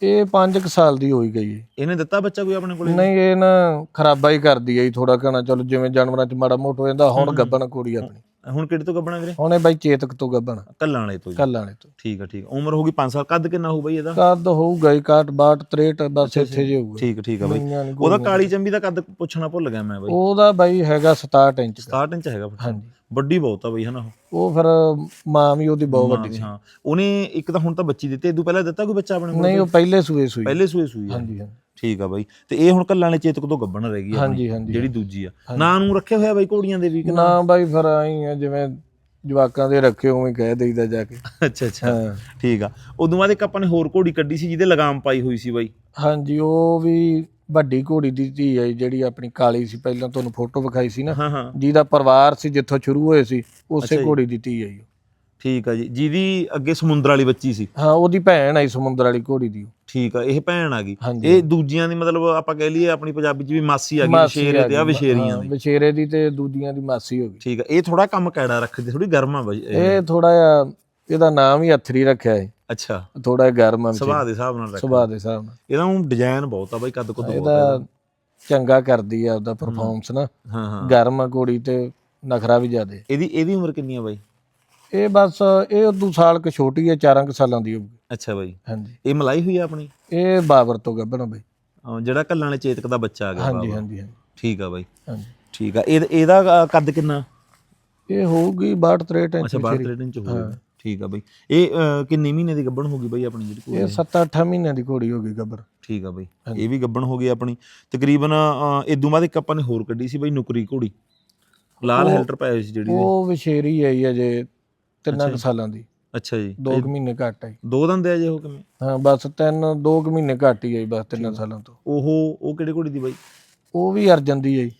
ਇਹ 5 ਸਾਲ ਦੀ ਹੋਈ ਗਈ ਹੈ। ਇਹਨੇ ਦਿੱਤਾ ਬੱਚਾ ਕੋਈ ਆਪਣੇ ਕੋਲੇ? ਨਹੀਂ ਇਹ ਨਾ ਖਰਾਬਾ ਹੀ ਕਰਦੀ ਹੈ ਥੋੜਾ ਘਣਾ ਚਲੋ ਜਿਵੇਂ ਜਾਨਵਰਾਂ ਚ ਮਾੜਾ ਮੋਟ ਹੋ ਜਾਂਦਾ ਹੁਣ ਗੱਬਣ ਕੁੜੀ ਆਪਣੀ। ਹੁਣ ਕਿਹੜੇ ਤੋਂ ਗੱਬਣਾ ਵੀਰੇ? ਹੁਣ ਇਹ ਬਾਈ ਚੇਤਕ ਤੋਂ ਗੱਬਣ। ਕੱਲਾਂ ਵਾਲੇ ਤੋਂ ਜੀ। ਕੱਲਾਂ ਵਾਲੇ ਤੋਂ। ਠੀਕ ਆ ਠੀਕ ਆ। ਉਮਰ ਹੋਊਗੀ 5 ਸਾਲ ਕੱਦ ਕਿੰਨਾ ਹੋਊ ਬਾਈ ਇਹਦਾ? ਕੱਦ ਹੋਊਗਾ ਹੀ 61 62 63 ਬਸ ਇੱਥੇ ਜੇ ਹੋਊਗਾ। ਠੀਕ ਠੀਕ ਆ ਬਾਈ। ਨੀ, ਉਹਦਾ। ਕਾਲੀ ਚੰਬੀ ਦਾ ਕੱਦ ਪੁੱਛਣਾ ਭੁੱਲ ਗਿਆ ਮੈਂ ਬਾਈ। ਉਹਦਾ ਬਾਈ ਹੈਗਾ 67 ਇੰਚ ਦਾ। 67 ਇੰਚ ਹੈਗਾ। ਹਾਂਜੀ। ਵੱਡੀ ਬਹੁਤ ਆ ਬਾਈ ਹਨਾ ਉਹ। ਫਿਰ ਮਾਂ ਵੀ ਉਹਦੀ ਬਹੁਤ ਵੱਡੀ ਸੀ। ਹਾਂ। ਉਹਨੇ ਇੱਕ ਤਾਂ ਹੁਣ ਤਾਂ ਬੱਚੀ ਦਿੱਤੀ ਇਦੋਂ ਪਹਿਲਾਂ ਦਿੱਤਾ ਕੋਈ ਬੱਚਾ ਆਪਣੇ ਕੋਲ? ਨਹੀਂ ਉਹ ਪਹਿਲੇ ਸੂਏ ਸੂਈ। ਪਹਿਲੇ ਸੂਏ ਸੂਈ ਹਾਂਜੀ ਹਾਂਜੀ ਠੀਕ ਆ ਬਾਈ। ਤੇ ਇਹ ਹੁਣ ਕੱਲਾਂ ਵਾਲੇ ਚੇਤਕ ਤੋਂ ਗੱਬਣ ਰਹਿ ਗਈ ਹਾਂਜੀ ਹਾਂਜੀ। ਜਿਹੜੀ ਦੂਜੀ ਆ। ਨਾਂ ਨੂੰ ਰੱਖਿਆ ਹੋਇਆ ਬਾਈ ਘੋੜੀਆਂ ਦੇ ਵੀ ਕਿ ਨਾ ਬਾਈ ਫਿਰ ਆਈ ਆ ਜਿਵੇਂ ਜਵਾਕਾਂ ਦੇ ਰੱਖੇ ਉਵੇਂ ਕਹਿ ਦੇਈਦਾ ਜਾ ਕੇ। ਅੱਛਾ ਅੱਛਾ। ਹਾਂ। ਠੀਕ ਆ। ਉਦੋਂ ਬਾਅਦ ਇੱਕ ਆਪਾਂ ਨੇ ਹੋਰ ਘੋੜੀ ਕੱਢੀ ਸੀ ਜਿਹਦੇ ਲਗਾਮ ਪਾਈ ਹੋਈ ਸੀ ਬਾਈ। ਹਾਂਜੀ ਉਹ ਵੀ ਵੱਡੀ ਘੋੜੀ ਦੀ ਧੀ ਹੈ ਜਿਹੜੀ ਆਪਣੀ ਕਾਲੀ ਸੀ ਪਹਿਲਾਂ ਤੁਹਾਨੂੰ ਫੋਟੋ ਵਿਖਾਈ ਸੀ ਨਾ ਹਾਂ ਹਾਂ ਜਿਹਦਾ ਪਰਿਵਾਰ ਸੀ ਜਿੱਥੋਂ ਸ਼ੁਰੂ ਹੋਏ ਸੀ ਉਸੇ ਅੱਛਾ ਜੀ। ਘੋੜੀ ਦੀ ਧੀ ਹੈ ਜੀ ਉਹ। ਠੀਕ ਆ ਜੀ ਜਿਹਦੀ ਅੱਗੇ ਸਮੁੰਦਰ ਵਾਲੀ ਬੱਚੀ ਸੀ ਹਾਂ ਉਹਦੀ ਭੈਣ ਆਈ ਸਮੁੰਦਰ ਵਾਲੀ ਘੋੜੀ ਦੀ ਠੀਕ ਆ ਇਹ ਭੈਣ ਆ ਗਈ ਹਾਂਜੀ। ਇਹ ਦੂਜੀਆਂ ਦੀ ਮਤਲਬ ਆਪਾਂ ਕਹਿ ਲਈਏ ਆਪਣੀ ਪੰਜਾਬੀ ਚ ਵੀ ਮਾਸੀ ਆ ਗਈ ਮਾਸੀ ਸ਼ੇਰੇ ਤੇ ਆ ਗਈ, ਵਿਸ਼ੇਰੀਆਂ ਹਾਂ, ਦੀ ਵਿਸ਼ੇਰੇ ਦੀ ਤੇ ਦੂਜੀਆਂ ਦੀ ਮਾਸੀ ਹੋ ਗਈ ਠੀਕ ਆ ਇਹ ਥੋੜਾ ਕੰਮ ਕੈੜਾ ਰੱਖਦੇ ਥੋੜੀ ਗਰਮ ਆ ਬਾਈ ਇਹ। ਇਹ ਥੋੜਾ ਜਿਹਾ ਇਹਦਾ ਨਾਮ ਹੀ ਹੱਥਰੀ ਰੱਖਿਆ ਹੈ ਅੱਛਾ। ਥੋੜਾ ਗਰਮ ਵਿਸ਼ੇਰਾ। ਸੁਭਾਅ ਦੇ ਹਿਸਾਬ ਨਾਲ ਰੱਖ ਸੁਭਾਅ ਦੇ ਹਿਸਾਬ ਨਾਲ। ਇਹਦਾ ਉਹ ਡਿਜ਼ਾਈਨ ਬਹੁਤ ਆ ਬਾਈ ਕੱਦ ਕੁੱਦ ਬਹੁਤ ਆ ਇਹਦਾ ਚੰਗਾ ਕਰਦੀ ਆ ਉਹਦਾ ਪਰਫਾਰਮੈਂਸ ਨਾ। ਹਾਂ ਹਾਂ। ਗਰਮ ਆ ਘੋੜੀ ਤੇ ਨਖਰਾ ਵੀ ਜ਼ਿਆਦੇ। ਇਹਦੀ ਇਹਦੀ ਉਮਰ ਕਿੰਨੀ ਆ ਬਾਈ? ਇਹ ਬਸ ਇਹ ਉਦੋਂ ਸਾਲ ਕੁ ਛੋਟੀ ਹੈ 4 ਸਾਲਾਂ ਦੀ ਹੋਊਗੀ। ਅੱਛਾ ਬਾਈ। ਹਾਂਜੀ। ਇਹ ਮਲਾਈ ਹੋਈ ਆ ਆਪਣੀ? ਇਹ ਬਾਬਰ ਤੋਂ ਗੱਭਣ ਬਈ। ਅਹ ਜਿਹੜਾ ਕੱਲਾਂ ਵਾਲੇ ਚੇਤਕ ਦਾ ਬੱਚਾ ਆ ਗਿਆ ਹਾਂਜੀ ਬਾਬਾ। ਹਾਂਜੀ ਹਾਂਜੀ। ਠੀਕ ਆ ਬਾਈ। ਹਾਂਜੀ। ਠੀਕ ਆ। ਇਹ ਇਹਦਾ ਕੱਦ ਕਿੰਨਾ? ਇਹ ਹੋਊਗੀ 62 63 ਇੰਚ ਅੱਛਾ 12 13 ਇੰਚ ਹੋਊਗਾ। ਠੀਕ ਆ ਬਾਈ। ਇਹ ਅਹ, ਕਿੰਨੇ ਮਹੀਨੇ ਦੀ ਗੱਭਣ ਹੋਗੀ ਬਾਈ ਆਪਣੀ ਜਿਹੜੀ ਘੋੜੀ ਇਹ 7-8 ਮਹੀਨਿਆਂ ਦੀ ਘੋੜੀ ਹੋ ਗਈ ਗੱਭਰ ਠੀਕ ਆ ਬਾਈ। ਇਹ ਵੀ ਗੱਭਣ ਹੋ ਗਈ ਆਪਣੀ। ਤਕਰੀਬਨ ਅਹ, ਇਦੋਂ ਬਾਅਦ ਇੱਕ ਆਪਾਂ ਨੇ ਹੋਰ ਕੱਢੀ ਸੀ ਬਾਈ ਨੁਕਰੀ ਘੋੜੀ। ਲਾਲ ਹੈਲਟਰ ਪਾਇਆ ਸੀ ਜਿਹੜੀ। ਉਹ ਵਿਸ਼ੇਰੀ ਆਈ ਅਜੇ ਤਿੰਨਾਂ ਕੁ ਸਾਲਾਂ ਦੀ। ਅੱਛਾ ਜੀ। 2 ਮਹੀਨੇ ਘੱਟ ਆਈ। ਦੋ ਦੰਦ ਆ ਜੇ ਉਹ ਕਿਵੇਂ? ਹਾਂ ਬਸ ਤਿੰਨ 2 ਮਹੀਨੇ ਘੱਟ ਹੀ ਆਈ ਬਸ ਤਿੰਨਾਂ ਸਾਲਾਂ ਤੋਂ। ਉਹ ਉਹ ਕਿਹੜੇ ਘੋੜੀ ਦੀ ਬਾਈ? ਉਹ ਵੀ ਅਰਜਨ ਦੀ ਆਈ।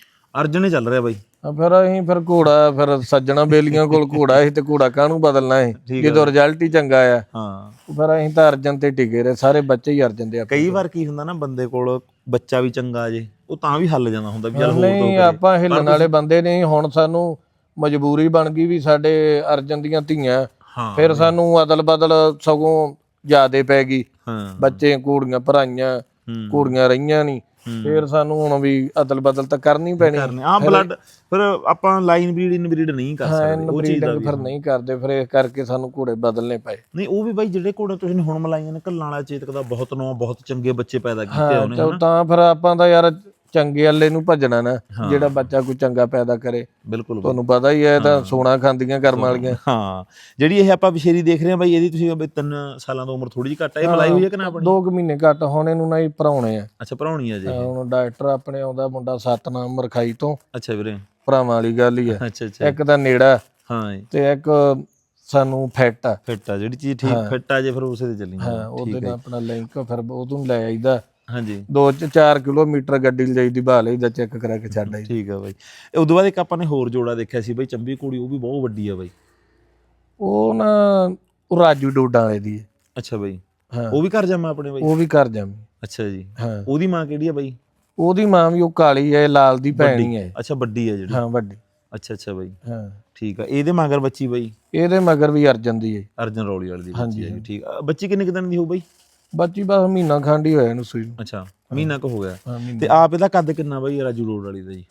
ਅਰਜਨ ਹੀ ਚੱਲ ਰਿਹਾ ਬਾਈ। ਹਾਂ, ਫਿਰ ਅਸੀਂ ਫਿਰ ਘੋੜਾ ਫਿਰ ਸੱਜਣਾ ਬੇਲੀਆਂ ਕੋਲ ਘੋੜਾ ਸੀ ਤੇ ਘੋੜਾ ਕਾਹਨੂੰ ਬਦਲਣਾ ਹੈ ਜਦੋਂ ਰਿਜ਼ਲਟ ਹੀ ਚੰਗਾ ਆ ਹਾਂ। ਫਿਰ ਅਸੀਂ ਤਾਂ ਅਰਜਨ ਤੇ ਟਿਕੇ ਰਹੇ ਸਾਰੇ ਬੱਚੇ ਹੀ ਅਰਜਨ ਦੇ ਕਈ ਵਾਰ ਕੀ ਹੁੰਦਾ ਨਾ ਬੰਦੇ ਕੋਲ ਬੱਚਾ ਵੀ ਚੰਗਾ ਜੇ ਉਹ ਤਾਂ ਵੀ ਹੱਲ ਜਾਂਦਾ ਹੁੰਦਾ ਵੀ ਚੱਲ ਹੋਰ ਨਹੀਂ ਦੋ ਆਪਾਂ ਹਿੱਲਣ ਵਾਲੇ ਬੰਦੇ ਨਹੀਂ ਹੁਣ ਸਾਨੂੰ ਮਜਬੂਰੀ ਬਣ ਗਈ ਵੀ ਸਾਡੇ ਅਰਜਨ ਦੀਆਂ ਧੀਆਂ ਫਿਰ ਸਾਨੂੰ ਅਦਲ ਬਦਲ ਸਗੋਂ ਜ਼ਿਆਦੇ ਪੈ ਗਈ। ਹਾਂ। ਬੱਚੇ ਘੋੜੀਆਂ ਭਰਾਈਆਂ ਹੂੰ। ਘੋੜੀਆਂ ਰਹੀਆਂ ਨਹੀਂ। ਫਿਰ ਸਾਨੂੰ ਹੁਣ ਵੀ ਅਦਲ ਬਦਲ ਤਾਂ ਕਰਨੀ ਪੈਣੀ। ਕਰਨੇ ਆ ਬਲੱਡ ਫਿਰ ਆਪਾਂ ਲਾਈਨ ਬਰੀਡ ਇਨ ਬਰੀਡ ਨਹੀਂ ਕਰ ਸਕਦੇ ਉਹ ਚੀਜ਼ ਦਾ ਫਿਰ ਨਹੀਂ ਕਰਦੇ ਫਿਰ ਇਸ ਕਰਕੇ ਸਾਨੂੰ ਘੋੜੇ ਬਦਲਨੇ ਪਏ। ਨਹੀਂ ਉਹ ਵੀ ਬਾਈ ਜਿਹੜੇ ਘੋੜੇ ਤੁਸੀਂ ਹੁਣ ਮਲਾਈਆਂ ਨੇ ਕੱਲਾਂ ਵਾਲਾ ਚੇਤਕ ਦਾ ਬਹੁਤ ਨਵਾਂ ਬਹੁਤ ਚੰਗੇ ਬੱਚੇ ਪੈਦਾ ਕੀਤੇ ਉਹਨੇ ਤਾਂ- ਤਾਂ ਫਿਰ ਆਪਾਂ ਤਾਂ ਯਾਰ ਚੰਗੇ ਅੱਲੇ ਨੂੰ ਭੱਜਣਾ ਨਾ ਜਿਹੜਾ ਬੱਚਾ ਕੋਈ ਚੰਗਾ ਪੈਦਾ ਕਰੇ। ਬਿਲਕੁਲ ਬਾਈ। ਤੁਹਾਨੂੰ ਪਤਾ ਹੀ ਹੈ ਇਹ ਤਾਂ ਸੋਨਾ ਖਾਂਦੀਆਂ ਕਰਮ ਵਾਲੀਆਂ। ਹਾਂ। ਜਿਹੜੀ ਇਹ ਆਪਾਂ ਵਿਸ਼ੇਰੀ ਦੇਖ ਰਹੇ ਹਾਂ ਬਾਈ ਇਹਦੀ ਤੁਸੀਂ ਬਈ 3 ਸਾਲਾਂ ਦੀ ਉਮਰ ਥੋੜੀ ਜਿਹੀ ਘੱਟ ਹੈ ਇਹ ਮਲਾਈ ਹੋਈ ਹੈ ਕਿ ਨਾ ਆਪਣੀ? ਦੋ ਕੁ ਮਹੀਨੇ ਘੱਟ ਹੁਣ ਇਹਨੂੰ ਨਾ ਹੀ ਭਰਾਉਣੇ ਆ। ਅੱਛਾ ਭਰਾਉਣੀ ਆ ਜੇ। ਹੁਣ ਡਾਕਟਰ ਆਪਣੇ ਆਉਂਦਾ ਮੁੰਡਾ ਸਤਨਾਮ ਮਰਖਾਈ ਤੋਂ। ਅੱਛਾ ਵੀਰੇ। ਭਰਾਵਾਂ ਵਾਲੀ ਗੱਲ ਹੀ ਆ। ਅੱਛਾ ਅੱਛਾ। ਇੱਕ ਤਾਂ ਨੇੜਾ ਹਾਂ ਜੀ। ਤੇ ਇੱਕ ਸਾਨੂੰ ਫਿੱਟ ਆ। ਫਿੱਟ ਆ ਜਿਹੜੀ ਚੀਜ਼ ਠੀਕ ਫਿੱਟ ਆ ਜੇ ਫਿਰ ਉਸੇ ਤੇ ਚੱਲੀ ਹਾਂ ਉਹਦੇ ਨਾਲ ਆਪਣਾ ਲਿੰਕ ਫਿਰ ਉਹਨੂੰ ਲੈ ਆਈਦਾ। ਹਾਂਜੀ। 2-4 ਕਿਲੋਮੀਟਰ ਗੱਡੀ ਲਜਾਈਦੀ ਬਹਾ ਲਈਦਾ ਚੈੱਕ ਕਰਾ ਕੇ ਛੱਡ ਆਈ। ਠੀਕ ਆ ਬਾਈ। ਉਦੋਂ ਬਾਅਦ ਇੱਕ ਆਪਾਂ ਨੇ ਹੋਰ ਜੋੜਾ ਦੇਖਿਆ ਸੀ ਬਾਈ ਚੰਬੀ ਕੁੜੀ ਉਹ ਵੀ ਬਹੁਤ ਵੱਡੀ ਆ ਬਾਈ। ਉਹ ਨਾ ਉਹ ਰਾਜੂ ਡੋਡਾ ਵਾਲੇ ਦੀ ਹੈ। ਅੱਛਾ ਬਾਈ। ਹਾਂ। ਉਹ ਵੀ ਘਰ ਜਾਮਾ ਆਪਣੇ ਬਾਈ? ਉਹ ਵੀ ਕਰ ਜਾਮੀ। ਅੱਛਾ ਜੀ। ਹਾਂ। ਉਹਦੀ ਮਾਂ ਕਿਹੜੀ ਆ ਬਾਈ? ਉਹਦੀ ਮਾਂ ਵੀ ਉਹ ਕਾਲੀ ਹੈ ਲਾਲ ਦੀ ਭੈਣ ਹੀ ਹੈ। ਅੱਛਾ ਵੱਡੀ ਆ ਜਿਹੜੀ। ਹਾਂ ਵੱਡੀ। ਅੱਛਾ ਅੱਛਾ ਬਾਈ। ਹਾਂ। ਠੀਕ ਆ। ਇਹਦੇ ਮਗਰ ਬੱਚੀ ਬਾਈ? ਇਹਦੇ ਮਗਰ ਵੀ ਅਰਜਨ ਦੀ ਹੈ। ਅਰਜਨ ਰੌਲੀ ਵਾਲੀ ਦੀ ਹਾਂਜੀ, ਬੱਚੀ ਹੈ ਠੀਕ ਆ। ਬੱਚੀ ਕਿੰਨੇ ਕੁ ਦਿਨ ਦੀ ਹੋ ਬਾਈ? ਬੱਚੀ ਬਸ ਮਹੀਨਾ ਖੰਡ ਹੀ ਹੋਇਆ ਇਹਨੂੰ ਸੂਈ ਨੂੰ। ਅੱਛਾ ਮਹੀਨਾ ਕੁ ਹੋ ਗਿਆ। ਹਾਂ ਤੇ ਆਪ ਇਹਦਾ ਕੱਦ ਕਿੰਨਾ ਬਾਈ ਰਾਜੂ ਰੋਡ ਵਾਲੀ ਦਾ ਜੀ?